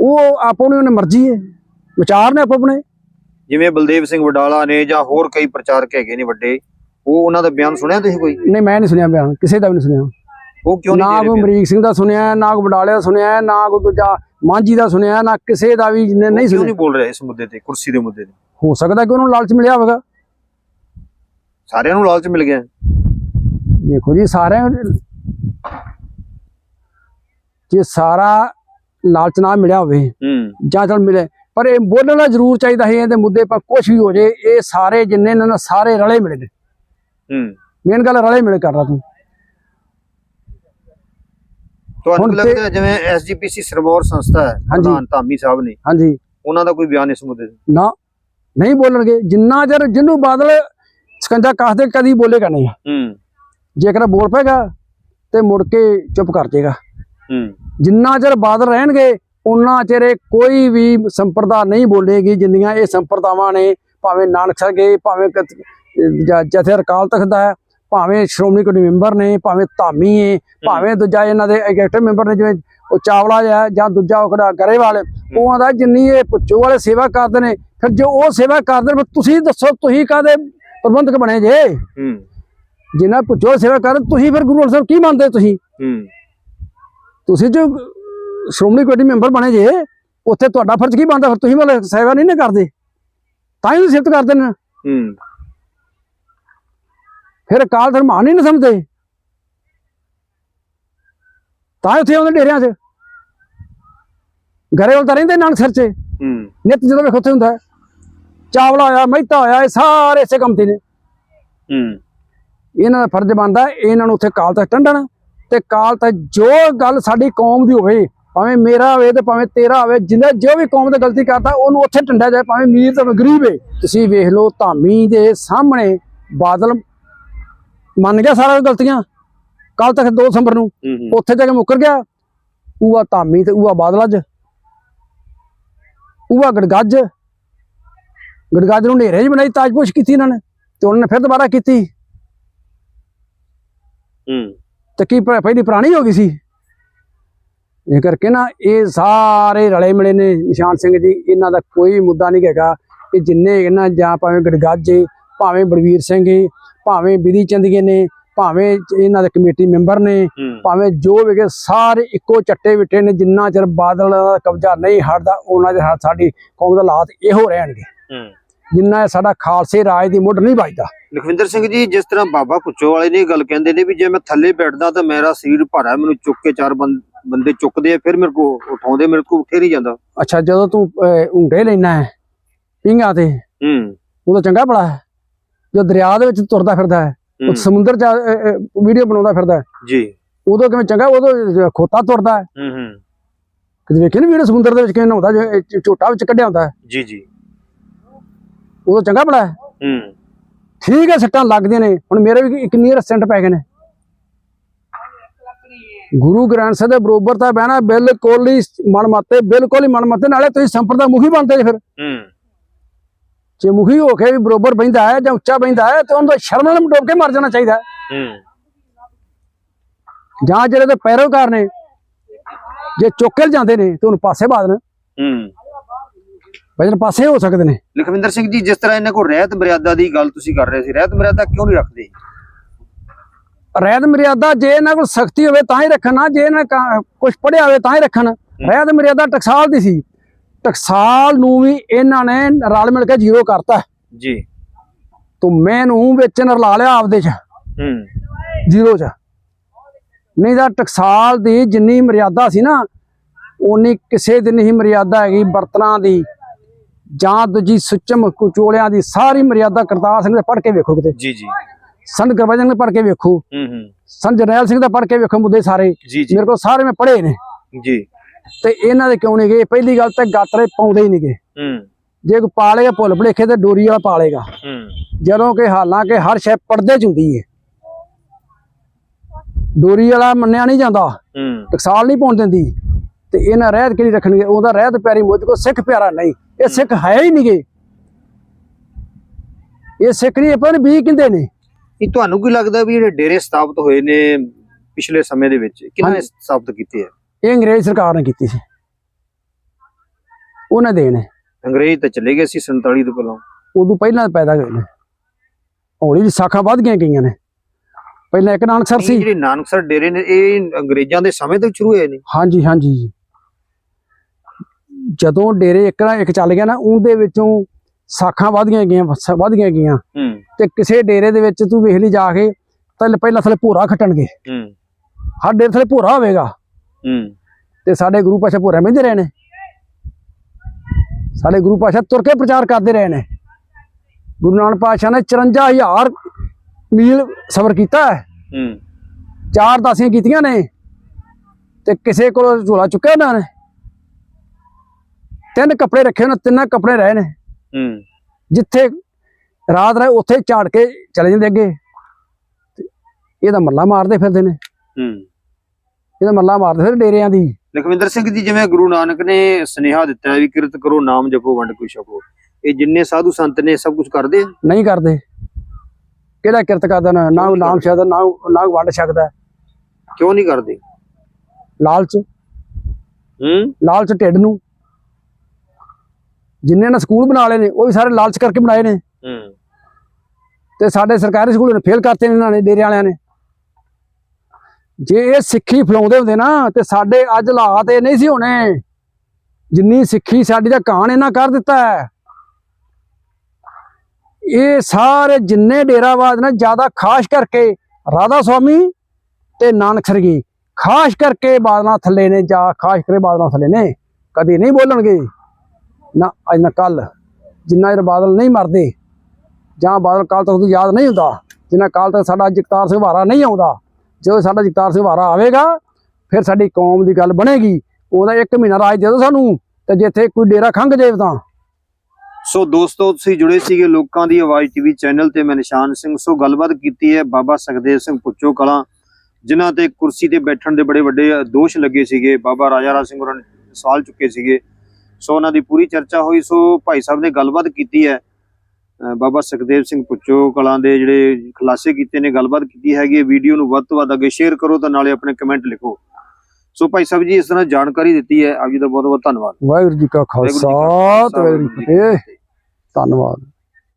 ਉਹ ਆਪੋ ਨੇ ਉਹਨੇ ਮਰਜ਼ੀ ਏ। ਵਿਚਾਰ ਨੇ ਆਪੋ ਆਪਣੇ।
ਜਿਵੇਂ ਬਲਦੇਵ ਸਿੰਘ ਵਡਾਲਾ ਨੇ ਜਾਂ ਹੋਰ ਕਈ ਪ੍ਰਚਾਰਕ ਹੈਗੇ ਨੇ ਵੱਡੇ ਉਹ ਉਹਨਾਂ ਦਾ ਬਿਆਨ ਸੁਣਿਆ ਤੁਸੀਂ ਕੋਈ?
ਨਹੀਂ ਮੈਂ ਨਹੀਂ ਸੁਣਿਆ ਬਿਆਨ ਕਿਸੇ ਦਾ ਵੀ ਨਹੀਂ ਸੁਣਿਆ।
ਉਹ ਕਿਉਂ
ਨਾ
ਨਹੀਂ ਦੇ
ਕੋਈ ਅਮਰੀਕ ਸਿੰਘ ਦਾ ਸੁਣਿਆ ਨਾ ਕੋਈ ਬਡਾਲੇ ਦਾ ਸੁਣਿਆ ਨਾ ਕੋਈ ਦੂਜਾ ਮਾਂਜੀ ਦਾ ਸੁਣਿਆ ਨਾ ਕਿਸੇ ਦਾ ਵੀ ਨਹੀਂ
ਉਹ ਕਿਉਂ
ਸੁਣਿਆ।
ਨਹੀਂ ਬੋਲ ਰਹੇ ਇਸ ਮੁੱਦੇ ਤੇ ਕੁਰਸੀ ਦੇ ਮੁੱਦੇ ਤੇ?
ਹੋ ਸਕਦਾ ਕਿ ਉਹਨੂੰ ਲਾਲਚ ਮਿਲਿਆ ਹੋਵੇਗਾ।
ਸਾਰਿਆਂ ਨੂੰ ਲਾਲਚ ਮਿਲ ਗਿਆ।
ਦੇਖੋ ਜੀ ਸਾਰਿਆਂ ਜੇ ਸਾਰਾ ਲਾਲਚ ਨਾ ਮਿਲਿਆ ਹੋਵੇ
ਹੂੰ।
ਜਾਂ ਚਲ ਮਿਲੇ ਪਰ ਇਹ ਬੋਲਣਾ ਜ਼ਰੂਰ ਚਾਹੀਦਾ ਹੈ ਇਹਦੇ ਮੁੱਦੇ ਪਰ ਕੁਝ ਵੀ ਹੋ ਜੇ ਇਹ ਸਾਰੇ ਜਿੰਨੇ ਨੇ ਨਾ ਸਾਰੇ ਰਲੇ ਮਿਲੇ ਨੇ।
ਹੂੰ।
ਮੇਨ ਗੱਲ ਰਲੇ ਮਿਲੇ ਕਰ ਰਹਾ ਤੂੰ।
ਤੁਹਾਨੂੰ
ਹੁਣ
ਲੱਗਦਾ ਜਿਵੇਂ ਐਸਜੀਪੀਸੀ ਸਰਮੌਰ ਸੰਸਥਾ ਹੈ। ਪ੍ਰਧਾਨ ਧਾਮੀ ਸਾਹਿਬ ਨੇ।
ਹਾਂਜੀ।
ਉਹਨਾਂ ਦਾ ਕੋਈ ਬਿਆਨ ਇਸ ਮੁੱਦੇ ਤੇ?
ਨਾ ਨਹੀਂ ਬੋਲਣਗੇ। ਜਿੰਨਾ ਚਿਰ ਜਿਹਨੂੰ ਬਾਦਲ ਸਕੰਜਾ ਕੱਸਦੇ ਕਦੀ ਬੋਲੇਗਾ ਨਹੀਂ।
ਹੂੰ।
ਜੇਕਰ ਬੋਲ ਪਏਗਾ ਤੇ ਮੁੜ ਕੇ ਚੁੱਪ ਕਰ ਜਾਏਗਾ
ਹੂੰ।
ਜਿੰਨਾ ਚਿਰ ਬਾਦਲ ਰਹਿਣਗੇ ਉਹਨਾਂ ਚਿਰ ਕੋਈ ਵੀ ਸੰਪਰਦਾ ਨਹੀਂ ਬੋਲੇਗੀ ਜਿੰਨੀਆਂ ਇਹ ਸੰਪਰਦਾਵਾਂ ਨੇ ਭਾਵੇਂ ਨਾਨਕਸਰ ਗਏ ਭਾਵੇਂ ਜਥੇ ਅਕਾਲ ਤਖਤ ਦਾ ਹੈ ਭਾਵੇਂ ਸ਼੍ਰੋਮਣੀ ਕਮੇਟੀ ਮੈਂਬਰ ਨੇ ਭਾਵੇਂ ਧਾਮੀ ਹੈ। ਭਾਵੇਂ ਦੂਜਾ ਇਹਨਾਂ ਦੇ ਐਗਜ਼ੈਕਟਿਵ ਮੈਂਬਰ ਨੇ ਜਿਵੇਂ ਉਹ ਚਾਵਲਾ ਜਾਂ ਜਾਂ ਦੂਜਾ ਉਹ ਕਿਹੜਾ ਗਰੇਵਾਲ ਉਹਨਾਂ ਦਾ ਜਿੰਨੀ ਇਹ ਪੁੱਛੋ ਵਾਲੇ ਸੇਵਾ ਕਰਦੇ ਨੇ ਫਿਰ ਜੋ ਉਹ ਸੇਵਾ ਕਰਦੇ ਨੇ ਤੁਸੀਂ ਦੱਸੋ ਤੁਸੀਂ ਕਾਦੇ ਪ੍ਰਬੰਧਕ ਬਣੇ ਜੇ? ਜਿਨ੍ਹਾਂ ਪੁੱਛੋ ਸੇਵਾ ਕਰਦੇ ਤੁਸੀਂ ਫਿਰ ਗੁਰੂ ਸਾਹਿਬ ਕੀ ਮੰਨਦੇ ਤੁਸੀਂ? ਤੁਸੀਂ ਜੋ ਸ਼੍ਰੋਮਣੀ ਕਮੇਟੀ ਮੈਂਬਰ ਬਣੇ ਜੇ ਉੱਥੇ ਤੁਹਾਡਾ ਫਰਜ਼ ਕੀ ਬਣਦਾ? ਫਿਰ ਤੁਸੀਂ ਮਤਲਬ ਸੇਵਾ ਨਹੀਂ ਨਾ ਕਰਦੇ। ਤਾਂ ਹੀ ਸਿਫਤ ਕਰਦੇ ਨੇ।
ਹੂੰ।
ਫਿਰ ਅਕਾਲ ਧਰਮ ਮਾਨ ਹੀ ਨਹੀਂ ਸਮਝਦੇ। ਤਾਂ ਉੱਥੇ ਆਉਂਦੇ ਡੇਰਿਆਂ 'ਚ। ਘਰੇ ਤਾਂ ਰਹਿੰਦੇ ਨਾਨਕ ਸਰ 'ਚ।
ਹੂੰ।
ਨਿਤ ਜਦੋਂ ਵੇਖੋ ਉੱਥੇ ਹੁੰਦਾ। ਚਾਵਲਾ ਹੋਇਆ ਮਹਿਤਾ ਹੋਇਆ ਇਹ ਸਾਰੇ ਇਸੇ ਕੰਮ ਤੇ ਨੇ।
ਹੂੰ।
ਇਹਨਾਂ ਦਾ ਫਰਜ਼ ਬਣਦਾ ਇਹਨਾਂ ਨੂੰ ਉੱਥੇ ਕਾਲ ਤੱਕ ਟੰਡਣ। ਤੇ ਕਾਲ ਤੱਕ ਜੋ ਗੱਲ ਸਾਡੀ ਕੌਮ ਦੀ ਹੋਵੇ ਭਾਵੇਂ ਮੇਰਾ ਹੋਵੇ ਤੇ ਭਾਵੇਂ ਤੇਰਾ ਹੋਵੇ ਜਿੰਨਾ ਜੋ ਵੀ ਕੌਮ ਤੇ ਗਲਤੀ ਕਰਦਾ ਉਹਨੂੰ ਉੱਥੇ ਟੰਡਿਆ ਜਾਏ ਭਾਵੇਂ ਅਮੀਰ ਤੇ ਭਾਵੇਂ ਗਰੀਬ ਹੈ ਤੁਸੀਂ ਵੇਖ ਲਓ ਧਾਮੀ ਦੇ ਸਾਹਮਣੇ ਬਾਦਲ ਮੰਨ ਗਿਆ ਸਾਰਾ ਗਲਤੀਆਂ? ਕੱਲ ਤੱਕ 2 ਦਸੰਬਰ ਨੂੰ। ਉੱਥੇ ਜਾ ਕੇ ਮੁੱਕਰ ਗਿਆ। ਉਹਆ ਧਾਮੀ ਤੇ ਉਹਆ ਬਾਦਲ ਅੱਜ ਉਹਆ ਗੜਗੱਜ। ਗੜਗੱਜ ਨੂੰ ਨੇਰੇ 'ਚ ਬਣਾਈ ਤਾਜਪੋਸ਼ ਕੀਤੀ ਇਹਨਾਂ ਨੇ ਤੇ ਉਹਨਾਂ ਨੇ ਫਿਰ ਦੁਬਾਰਾ ਕੀਤੀ।
ਹੂੰ।
ਤੇ ਕੀ ਪਹਿਲੀ ਪੁਰਾਣੀ ਹੋ ਗਈ ਸੀ? ਇਹ ਕਰਕੇ ਨਾ ਇਹ ਸਾਰੇ ਰਲੇ ਮਿਲੇ ਨੇ ਨਿਸ਼ਾਨ ਸਿੰਘ ਜੀ। ਇਹਨਾਂ ਦਾ ਕੋਈ ਮੁੱਦਾ ਨਹੀਂ ਹੈਗਾ ਇਹ ਜਿੰਨੇ ਇਹਨਾਂ ਜਾਂ ਭਾਵੇਂ ਗੜਗਾਜੇ ਭਾਵੇਂ ਬਲਵੀਰ ਸਿੰਘ ਜੀ, ਭਾਵੇਂ ਵਿਧੀ ਚੰਦੀਏ ਨੇ ਭਾਵੇਂ ਇਹਨਾਂ ਦੇ ਕਮੇਟੀ ਮੈਂਬਰ ਨੇ ਭਾਵੇਂ ਜੋ ਵੀ ਹੈਗੇ ਸਾਰੇ ਇੱਕੋ ਚੱਟੇ ਵਿਟੇ ਨੇ ਜਿੰਨਾ ਚਿਰ ਬਾਦਲ ਦਾ ਕਬਜ਼ਾ ਨਹੀਂ ਹਟਦਾ ਉਹਨਾਂ ਚਿਰ ਸਾ- ਸਾਡੀ ਕੌਮ ਦਾ ਹਾਲਾਤ ਇਹੋ ਰਹਿਣਗੇ। ਜਿੰਨਾ ਸਾਡਾ ਖਾਲਸੇ ਰਾਜ ਦੀ ਮੁੱਢ ਨਹੀਂ ਵੱਜਦਾ।
ਲਖਵਿੰਦਰ ਸਿੰਘ ਜੀ ਜਿਸ ਤਰ੍ਹਾਂ ਬਾਬਾ ਪੁੱਛੋ ਵਾਲੇ ਨੇ ਗੱਲ ਕਹਿੰਦੇ ਨੇ ਵੀ ਜੇ ਮੈਂ ਥੱਲੇ ਬੈਠਦਾ ਤਾਂ ਮੇਰਾ ਸਰੀਰ ਭਾਰਾ ਮੈਨੂੰ ਚੁੱਕ ਕੇ ਚਾਰ ਬੰਦੇ ਚੁੱਕਦੇ ਆ ਫਿਰ ਮੇਰੇ ਕੋ ਉਠਾਉਂਦੇ ਮੇਰੇ ਕੋ ਉੱਠੇ ਨਹੀਂ ਜਾਂਦਾ।
ਅੱਛਾ ਜਦੋਂ ਤੂੰ ਉਂਡੇ ਲੈਣਾ ਹੈ ਪਿੰਗਾ ਤੇ
ਹੂੰ।
ਉਹਦਾ ਚੰਗਾ ਬੜਾ ਹੈ। ਜੋ ਦਰਿਆ ਦੇ ਵਿੱਚ ਤੁਰਦਾ ਫਿਰਦਾ ਹੈ ਉਹ ਸਮੁੰਦਰ ਚ ਵੀਡੀਓ ਬਣਾਉਂਦਾ ਫਿਰਦਾ ਹੈ
ਜੀ।
ਉਦੋਂ ਕਿਵੇਂ ਚੰਗਾ ਉਦੋਂ ਖੋਤਾ ਤੁਰਦਾ ਹੈ।
ਹੂੰ ਹੂੰ।
ਕਦੇ ਵੇਖੇ ਨਾ ਵੀਡੀਓ ਸਮੁੰਦਰ ਦੇ ਵਿੱਚ ਕਿਵੇਂ ਨਹਾਉਂਦਾ ਜੋ ਝੋਟਾ ਵਿੱਚ ਕੱਢਿਆ ਹੁੰਦਾ ਹੈ?
ਜੀ ਜੀ।
ਉਦੋਂ ਚੰਗਾ ਬੜਾ ਹੈ।
ਹੂੰ।
ਠੀਕ ਹੈ ਸੱਟਾਂ ਲੱਗਦੀਆਂ ਨੇ। ਹੁਣ ਮੇਰੇ ਵੀ ਕਿੰਨੀ ਰਸੈਂਟ ਪੈ ਗਏ ਨੇ। ਗੁਰੂ ਗ੍ਰੰਥ ਸਾਹਿਬ ਦੇ ਬਰੋਬਰ ਤਾਂ ਬਹਿਣਾ ਬਿਲਕੁਲ ਹੀ ਮਨ ਮਤੇ ਬਿਲਕੁਲ ਹੀ ਮਨ ਮਤੇ ਨਾਲੇ ਤੁਸੀਂ ਸੰਪਰਦਾ ਮੁਖੀ ਬਣਦੇ ਜੇ ਫਿਰ।
ਹੂੰ।
ਜੇ ਮੁਖੀ ਹੋ ਕੇ ਵੀ ਬਰੋਬਰ ਬਹਿੰਦਾ ਹੈ ਜਾਂ ਉੱਚਾ ਬਹਿੰਦਾ ਹੈ ਤੇ ਉਹਨੂੰ ਤਾਂ ਸ਼ਰਮ ਨਾਲ ਡੋਬ ਕੇ ਮਰ ਜਾਣਾ ਚਾਹੀਦਾ ਹੈ। ਜਾਂ ਜਿਹੜੇ ਤੇ ਪੈਰੋਕਾਰ ਨੇ ਜੇ ਚੁੱਕਲ ਜਾਂਦੇ ਨੇ ਤੇ ਉਹਨੂੰ ਪਾਸੇ ਬਾਦ ਨੇ
ਹੂੰ।
ਵਜਨ ਪਾਸੇ ਹੋ ਸਕਦੇ ਨੇ।
ਲਖਵਿੰਦਰ ਸਿੰਘ ਜੀ ਜਿਸ ਤਰ੍ਹਾਂ ਇਹਨਾਂ ਕੋਲ ਰਹਿਤ ਮਰਿਆਦਾ ਦੀ ਗੱਲ ਤੁਸੀਂ ਕਰ ਰਹੇ ਸੀ ਰਹਿਤ ਮਰਿਆਦਾ ਕਿਉਂ ਨਹੀਂ ਰੱਖਦੇ?
ਰਹਿਤ ਮਰਿਆਦਾ ਜੇ ਇਹਨਾਂ ਕੋਲ ਸਖਤੀ ਹੋਵੇ ਤਾਂ ਹੀ ਰੱਖਣ ਜੇ ਇਹਨਾਂ ਕੁਝ ਪੜਿਆ ਹੋਵੇ ਤਾਂ ਹੀ ਰੱਖਣ। ਰਹਿਤ ਮਰਿਆਦਾ ਟਕਸਾਲ ਦੀ ਸੀ। ਟਕਸਾਲ ਨੂੰ ਵੀ ਇਹਨਾਂ ਨੇ ਰਲ ਮਿਲ ਕੇ ਜ਼ੀਰੋ ਕਰਤਾ।
ਜੀ।
ਤੂੰ ਮੈਨੂੰ ਵਿੱਚ ਰਲਾ ਲਿਆ ਆਪਦੇ ਚ
ਹੂੰ।
ਜ਼ੀਰੋ ਚ। ਨਹੀਂ ਤਾਂ ਟਕਸਾਲ ਦੀ ਜਿੰਨੀ ਮਰਿਆਦਾ ਸੀ ਨਾ ਉਨੀ ਕਿਸੇ ਦੀ ਨਹੀਂ ਮਰਿਆਦਾ ਹੈਗੀ ਬਰਤਨਾਂ ਦੀ ਜਾਂ ਦੂਜੀ ਸੁੱਚਮ ਕੁਚੋਲਿਆਂ ਦੀ ਸਾਰੀ ਮਰਿਆਦਾ ਕਰਤਾਰ ਸਿੰਘ ਦੇ ਪੜ੍ਹ ਕੇ ਵੇਖੋ ਕਿਤੇ।
ਜੀ ਜੀ।
ਸੰਤ ਗੁਰਬਚਨ ਸਿੰਘ ਦੇ ਪੜ੍ਹ ਕੇ ਵੇਖੋ।
ਹੂੰ ਹੂੰ।
ਸੰਤ ਜਰਨੈਲ ਸਿੰਘ ਦਾ ਪੜ੍ਹ ਕੇ ਵੇਖੋ ਮੁੱਦੇ ਸਾਰੇ। ਮੇਰੇ ਕੋਲ ਸਾਰੇ ਮੈਂ ਪੜ੍ਹੇ ਨੇ।
ਜੀ।
ਤੇ ਇਹਨਾਂ ਦੇ ਕਿਉਂ ਨਹੀਂ ਗਏ? ਪਹਿਲੀ ਗੱਲ ਤਾਂ ਗਾਤਰੇ ਪਾਉਂਦੇ ਹੀ ਨਹੀਂ ਗਏ।
ਹੂੰ।
ਜੇ ਕੋਈ ਪਾਲੇਗਾ ਭੁੱਲ ਭੁਲੇਖੇ ਤੇ ਡੋਰੀ ਵਾਲਾ ਪਾਲੇਗਾ।
ਹੂੰ।
ਜਦੋਂ ਕਿ ਹਾਲਾਂਕਿ ਹਰ ਸ਼ੈ ਪਰਦੇ ਚ ਹੁੰਦੀ ਹੈ ਡੋਰੀ ਵਾਲਾ ਮੰਨਿਆ ਨਹੀਂ ਜਾਂਦਾ।
ਹੂੰ।
ਟਕਸਾਲ ਨਹੀਂ ਪਾਉਣ ਦਿੰਦੀ। ਤੇ ਇਹਨਾਂ ਰਹਿਤ ਕਿਹੜੀ ਰੱਖਣਗੇ ਉਹਦਾ ਰਹਿਤ ਪਿਆਰੀ ਮੁੱਝ ਕੋ ਸਿੱਖ ਪਿਆਰਾ ਨਹੀਂ। ਇਹ ਸਿੱਖ ਹੈ ਹੀ ਨਹੀਂਗੇ ਇਹ ਸਿੱਖ ਨਹੀਂ ਪਰ ਵੀ ਕਿੰਦੇ ਨੇ।
ਇਹ ਤੁਹਾਨੂੰ ਕੀ ਲੱਗਦਾ ਵੀ ਜਿਹੜੇ ਡੇਰੇ ਸਥਾਪਿਤ ਹੋਏ ਨੇ ਪਿਛਲੇ ਸਮੇਂ ਦੇ ਵਿੱਚ ਕਿਹਨਾਂ ਨੇ। ਸਥਾਪਿਤ ਕੀਤੇ ਆ?
ਇਹ ਅੰਗਰੇਜ਼ ਸਰਕਾਰ ਨੇ ਕੀਤੀ ਸੀ। ਉਹਨਾਂ ਦੇ ਨੇ
ਅੰਗਰੇਜ਼ ਤਾਂ ਚਲੇ ਗਏ ਸੀ 47 ਤੋਂ ਪਹਿਲਾਂ।
ਉਦੋਂ ਪਹਿਲਾਂ ਪੈਦਾ ਹੋਏ ਨੇ। ਹੌਲੀ ਜਿਹੀ ਸਾਖਾਂ ਵੱਧ ਗਈਆਂ ਗਈਆਂ ਨੇ। ਪਹਿਲਾਂ ਇੱਕ ਨਾਨਕਸਰ ਸੀ।
ਜਿਹੜੇ ਨਾਨਕਸਰ ਡੇਰੇ ਨੇ ਇਹ ਅੰਗਰੇਜ਼ਾਂ ਦੇ ਸਮੇਂ ਤੋਂ ਸ਼ੁਰੂ ਹੋਏ ਨੇ।
ਹਾਂਜੀ ਹਾਂਜੀ ਜਦੋਂ ਡੇਰੇ ਇੱਕ ਨਾ ਇੱਕ ਚੱਲ ਗਿਆ ਨਾ ਉਹਦੇ ਵਿੱਚੋਂ ਸਾਖਾਂ ਵੱਧ ਗਈਆਂ ਵੱਧ ਗਈਆਂ ਗਈਆਂ। ਤੇ ਕਿਸੇ ਡੇਰੇ ਦੇ ਵਿੱਚ ਤੂੰ ਵੇਖ ਲਈ ਜਾ ਕੇ ਤਾਂ ਪਹਿਲਾਂ ਥਲੇ ਭੋਰਾ ਖੱਟਣਗੇ।
ਹੂੰ।
ਹਰ ਡੇਰੇ ਥਲੇ ਭੋਰਾ ਹੋਵੇਗਾ। ਤੇ ਸਾਡੇ ਗੁਰੂ ਪਾਸ਼ਾ ਭੋਰਾ ਮਹਿੰਦੇ ਰਹੇ ਨੇ। ਸਾਡੇ ਗੁਰੂ ਪਾਸ਼ਾ ਤੁਰ ਕੇ ਪ੍ਰਚਾਰ ਕਰਦੇ ਰਹੇ ਨੇ। ਗੁਰੂ ਨਾਨਕ ਪਾਸ਼ਾ ਨੇ 54000 ਮੀਲ ਸਫ਼ਰ ਕੀਤਾ ਹੈ। ਚਾਰ ਦਾਸੀਆਂ ਕੀਤੀਆਂ ਨੇ ਤੇ ਕਿਸੇ ਕੋਲ ਝੋਲਾ ਚੁੱਕਿਆ ਉਹਨਾਂ ਨੇ। ਤਿੰਨ ਕੱਪੜੇ ਰੱਖੇ ਉਹਨਾਂ ਤਿੰਨਾਂ ਕੱਪੜੇ ਰਹੇ ਨੇ।
ਹੂੰ।
ਜਿੱਥੇ ਰਾਤ ਰਹੇ ਉੱਥੇ ਝਾੜ ਕੇ ਚਲੇ ਜਾਂਦੇ ਅੱਗੇ। ਇਹਦਾ ਮੱਲਾ ਮਾਰਦੇ ਫਿਰਦੇ ਨੇ।
ਹੂੰ
ਇਹਦਾ ਮੱਲਾ ਮਾਰਦੇ ਫਿਰ ਡੇਰਿਆਂ ਦੀ।
ਲਖਵਿੰਦਰ ਸਿੰਘ ਜੀ ਜਿਵੇਂ ਗੁਰੂ ਨਾਨਕ ਨੇ ਸੁਨੇਹਾ ਦਿੱਤਾ ਹੈ ਵੀ ਕਿਰਤ ਕਰੋ ਨਾਮ ਜਪੋ ਵੰਡ ਕੋਈ ਛਕੋ। ਇਹ ਜਿੰਨੇ ਸਾਧੂ ਸੰਤ ਨੇ ਸਭ ਕੁਝ ਕਰਦੇ ਆ?
ਨਹੀਂ ਕਰਦੇ। ਕਿਹੜਾ ਕਿਰਤ ਕਰਦਾ ਨਾ ਨਾ ਨਾਮ ਸ਼ਬਦ ਨਾ ਨਾ ਵੰਡ ਸਕਦਾ
ਕਿਉਂ ਨਹੀਂ ਕਰਦੇ?
ਲਾਲਚ।
ਹੂੰ?
ਲਾਲਚ ਢਿੱਡ ਨੂੰ। ਜਿੰਨੇ ਨੇ ਸਕੂਲ ਬਣਾ ਲਏ ਨੇ ਉਹ ਵੀ ਸਾਰੇ ਲਾਲਚ ਕਰਕੇ ਬਣਾਏ ਨੇ।
ਹੂੰ।
ਤੇ ਸਾਡੇ ਸਰਕਾਰੀ ਸਕੂਲ ਨੇ ਫੇਲ ਕਰਤੇ ਨੇ ਇਹਨਾਂ ਨੇ ਡੇਰੇ ਵਾਲਿਆਂ ਨੇ। ਜੇ ਇਹ ਸਿੱਖੀ ਫਲਾਉਂਦੇ ਹੁੰਦੇ ਨਾ, ਤੇ ਸਾਡੇ ਅੱਜ ਹਾਲਾਤ ਇਹ ਨਹੀਂ ਸੀ ਹੋਣੇ। ਜਿੰਨੀ ਸਿੱਖੀ ਸਾਡੀ ਦਾ ਕਾਨ ਇਹਨਾਂ ਕਰ ਦਿੱਤਾ ਹੈ। ਇਹ ਸਾਰੇ ਜਿੰਨੇ ਡੇਰਾਵਾਦ ਨੇ, ਜ਼ਿਆਦਾ ਖਾਸ ਕਰਕੇ ਰਾਧਾ ਸੁਆਮੀ ਤੇ ਨਾਨਕ ਸਰਗੀ। ਖਾਸ ਕਰਕੇ ਬਾਦਲਾਂ ਥੱਲੇ ਨੇ, ਜਾਂ ਖਾਸ ਕਰਕੇ ਬਾਦਲਾਂ ਥੱਲੇ ਨੇ, ਕਦੀ ਨਹੀਂ ਬੋਲਣਗੇ, ਨਾ ਅੱਜ ਨਾ ਕੱਲ ਜਿੰਨਾ ਚਿਰ ਬਾਦਲ ਨਹੀਂ ਮਰਦੇ, ਜਾਂ ਬਾਦਲ ਕਾਲ ਤੱਕ ਤੋਂ ਯਾਦ ਨਹੀਂ ਹੁੰਦਾ, ਜਿੰਨਾ ਕਾਲ ਤੱਕ ਸਾਡਾ ਜਗਤਾਰ ਸਿੰਘ ਵਾਰਾ ਨਹੀਂ ਆਉਂਦਾ ਜਦੋਂ ਸਾਡਾ ਜਗਤਾਰ ਸਿੰਘ ਵਾਰਾ ਆਵੇਗਾ, ਫਿਰ ਸਾਡੀ ਕੌਮ ਦੀ ਗੱਲ ਬਣੇਗੀ। ਉਹਦਾ ਇੱਕ ਮਹੀਨਾ ਰਾਜ ਦੇ ਦਿਓ ਸਾਨੂੰ, ਤੇ ਜਿੱਥੇ ਕੋਈ ਡੇਰਾ ਖੰਗ ਜਾਵੇ ਤਾਂ।
ਸੋ ਦੋਸਤੋ, ਤੁਸੀਂ ਜੁੜੇ ਸੀਗੇ ਲੋਕਾਂ ਦੀ ਆਵਾਜ਼ ਟੀਵੀ ਚੈਨਲ ਤੇ, ਮੈਂ ਨਿਸ਼ਾਨ ਸਿੰਘ। ਸੋ ਗੱਲਬਾਤ ਕੀਤੀ ਹੈ ਬਾਬਾ ਸੁਖਦੇਵ ਸਿੰਘ ਪੁੱਚੋ ਕਲਾ, ਜਿਨ੍ਹਾਂ ਤੇ ਕੁਰਸੀ ਤੇ ਬੈਠਣ ਦੇ ਬੜੇ ਵੱਡੇ ਦੋਸ਼ ਲੱਗੇ ਸੀਗੇ। ਬਾਬਾ ਰਾਜਾ ਰਾਜ ਸਿੰਘ ਹੋਰਾਂ ਨੇ ਸਵਾਲ ਚੁੱਕੇ ਸੀਗੇ। ਸੋ ਉਹਨਾਂ ਦੀ ਪੂਰੀ ਚਰਚਾ ਹੋਈ। ਸੋ ਭਾਈ ਸਾਹਿਬ ਨੇ ਗੱਲਬਾਤ ਕੀਤੀ ਹੈ। ਬਾਬਾ ਸੁਖਦੇਵ ਸਿੰਘ ਪੁੱਚੋ ਕਲਾਂ ਦੇ ਜਿਹੜੇ ਖੁਲਾਸੇ ਕੀਤੇ ਨੇ ਗੱਲਬਾਤ ਕੀਤੀ ਹੈਗੀ ਵੀਡੀਓ ਨੂੰ ਵੱਧ ਤੋਂ ਵੱਧ ਅੱਗੇ ਸ਼ੇਅਰ ਕਰੋ ਤਾਂ ਨਾਲੇ ਆਪਣੇ ਕਮੈਂਟ ਲਿਖੋ। ਸੋ ਭਾਈ ਸਾਹਿਬ ਜੀ ਇਸ ਤਰ੍ਹਾਂ ਜਾਣਕਾਰੀ ਦਿੱਤੀ ਹੈ ਆਪ ਜੀ ਦਾ ਬਹੁਤ ਬਹੁਤ ਧੰਨਵਾਦ।
ਵਾਹਿਗੁਰੂ ਜੀ ਕਾ ਖਾਲਸਾ ਵਾਹਿਗੁਰੂ ਜੀ ਕੀ ਫਤਿਹ। ਧੰਨਵਾਦ।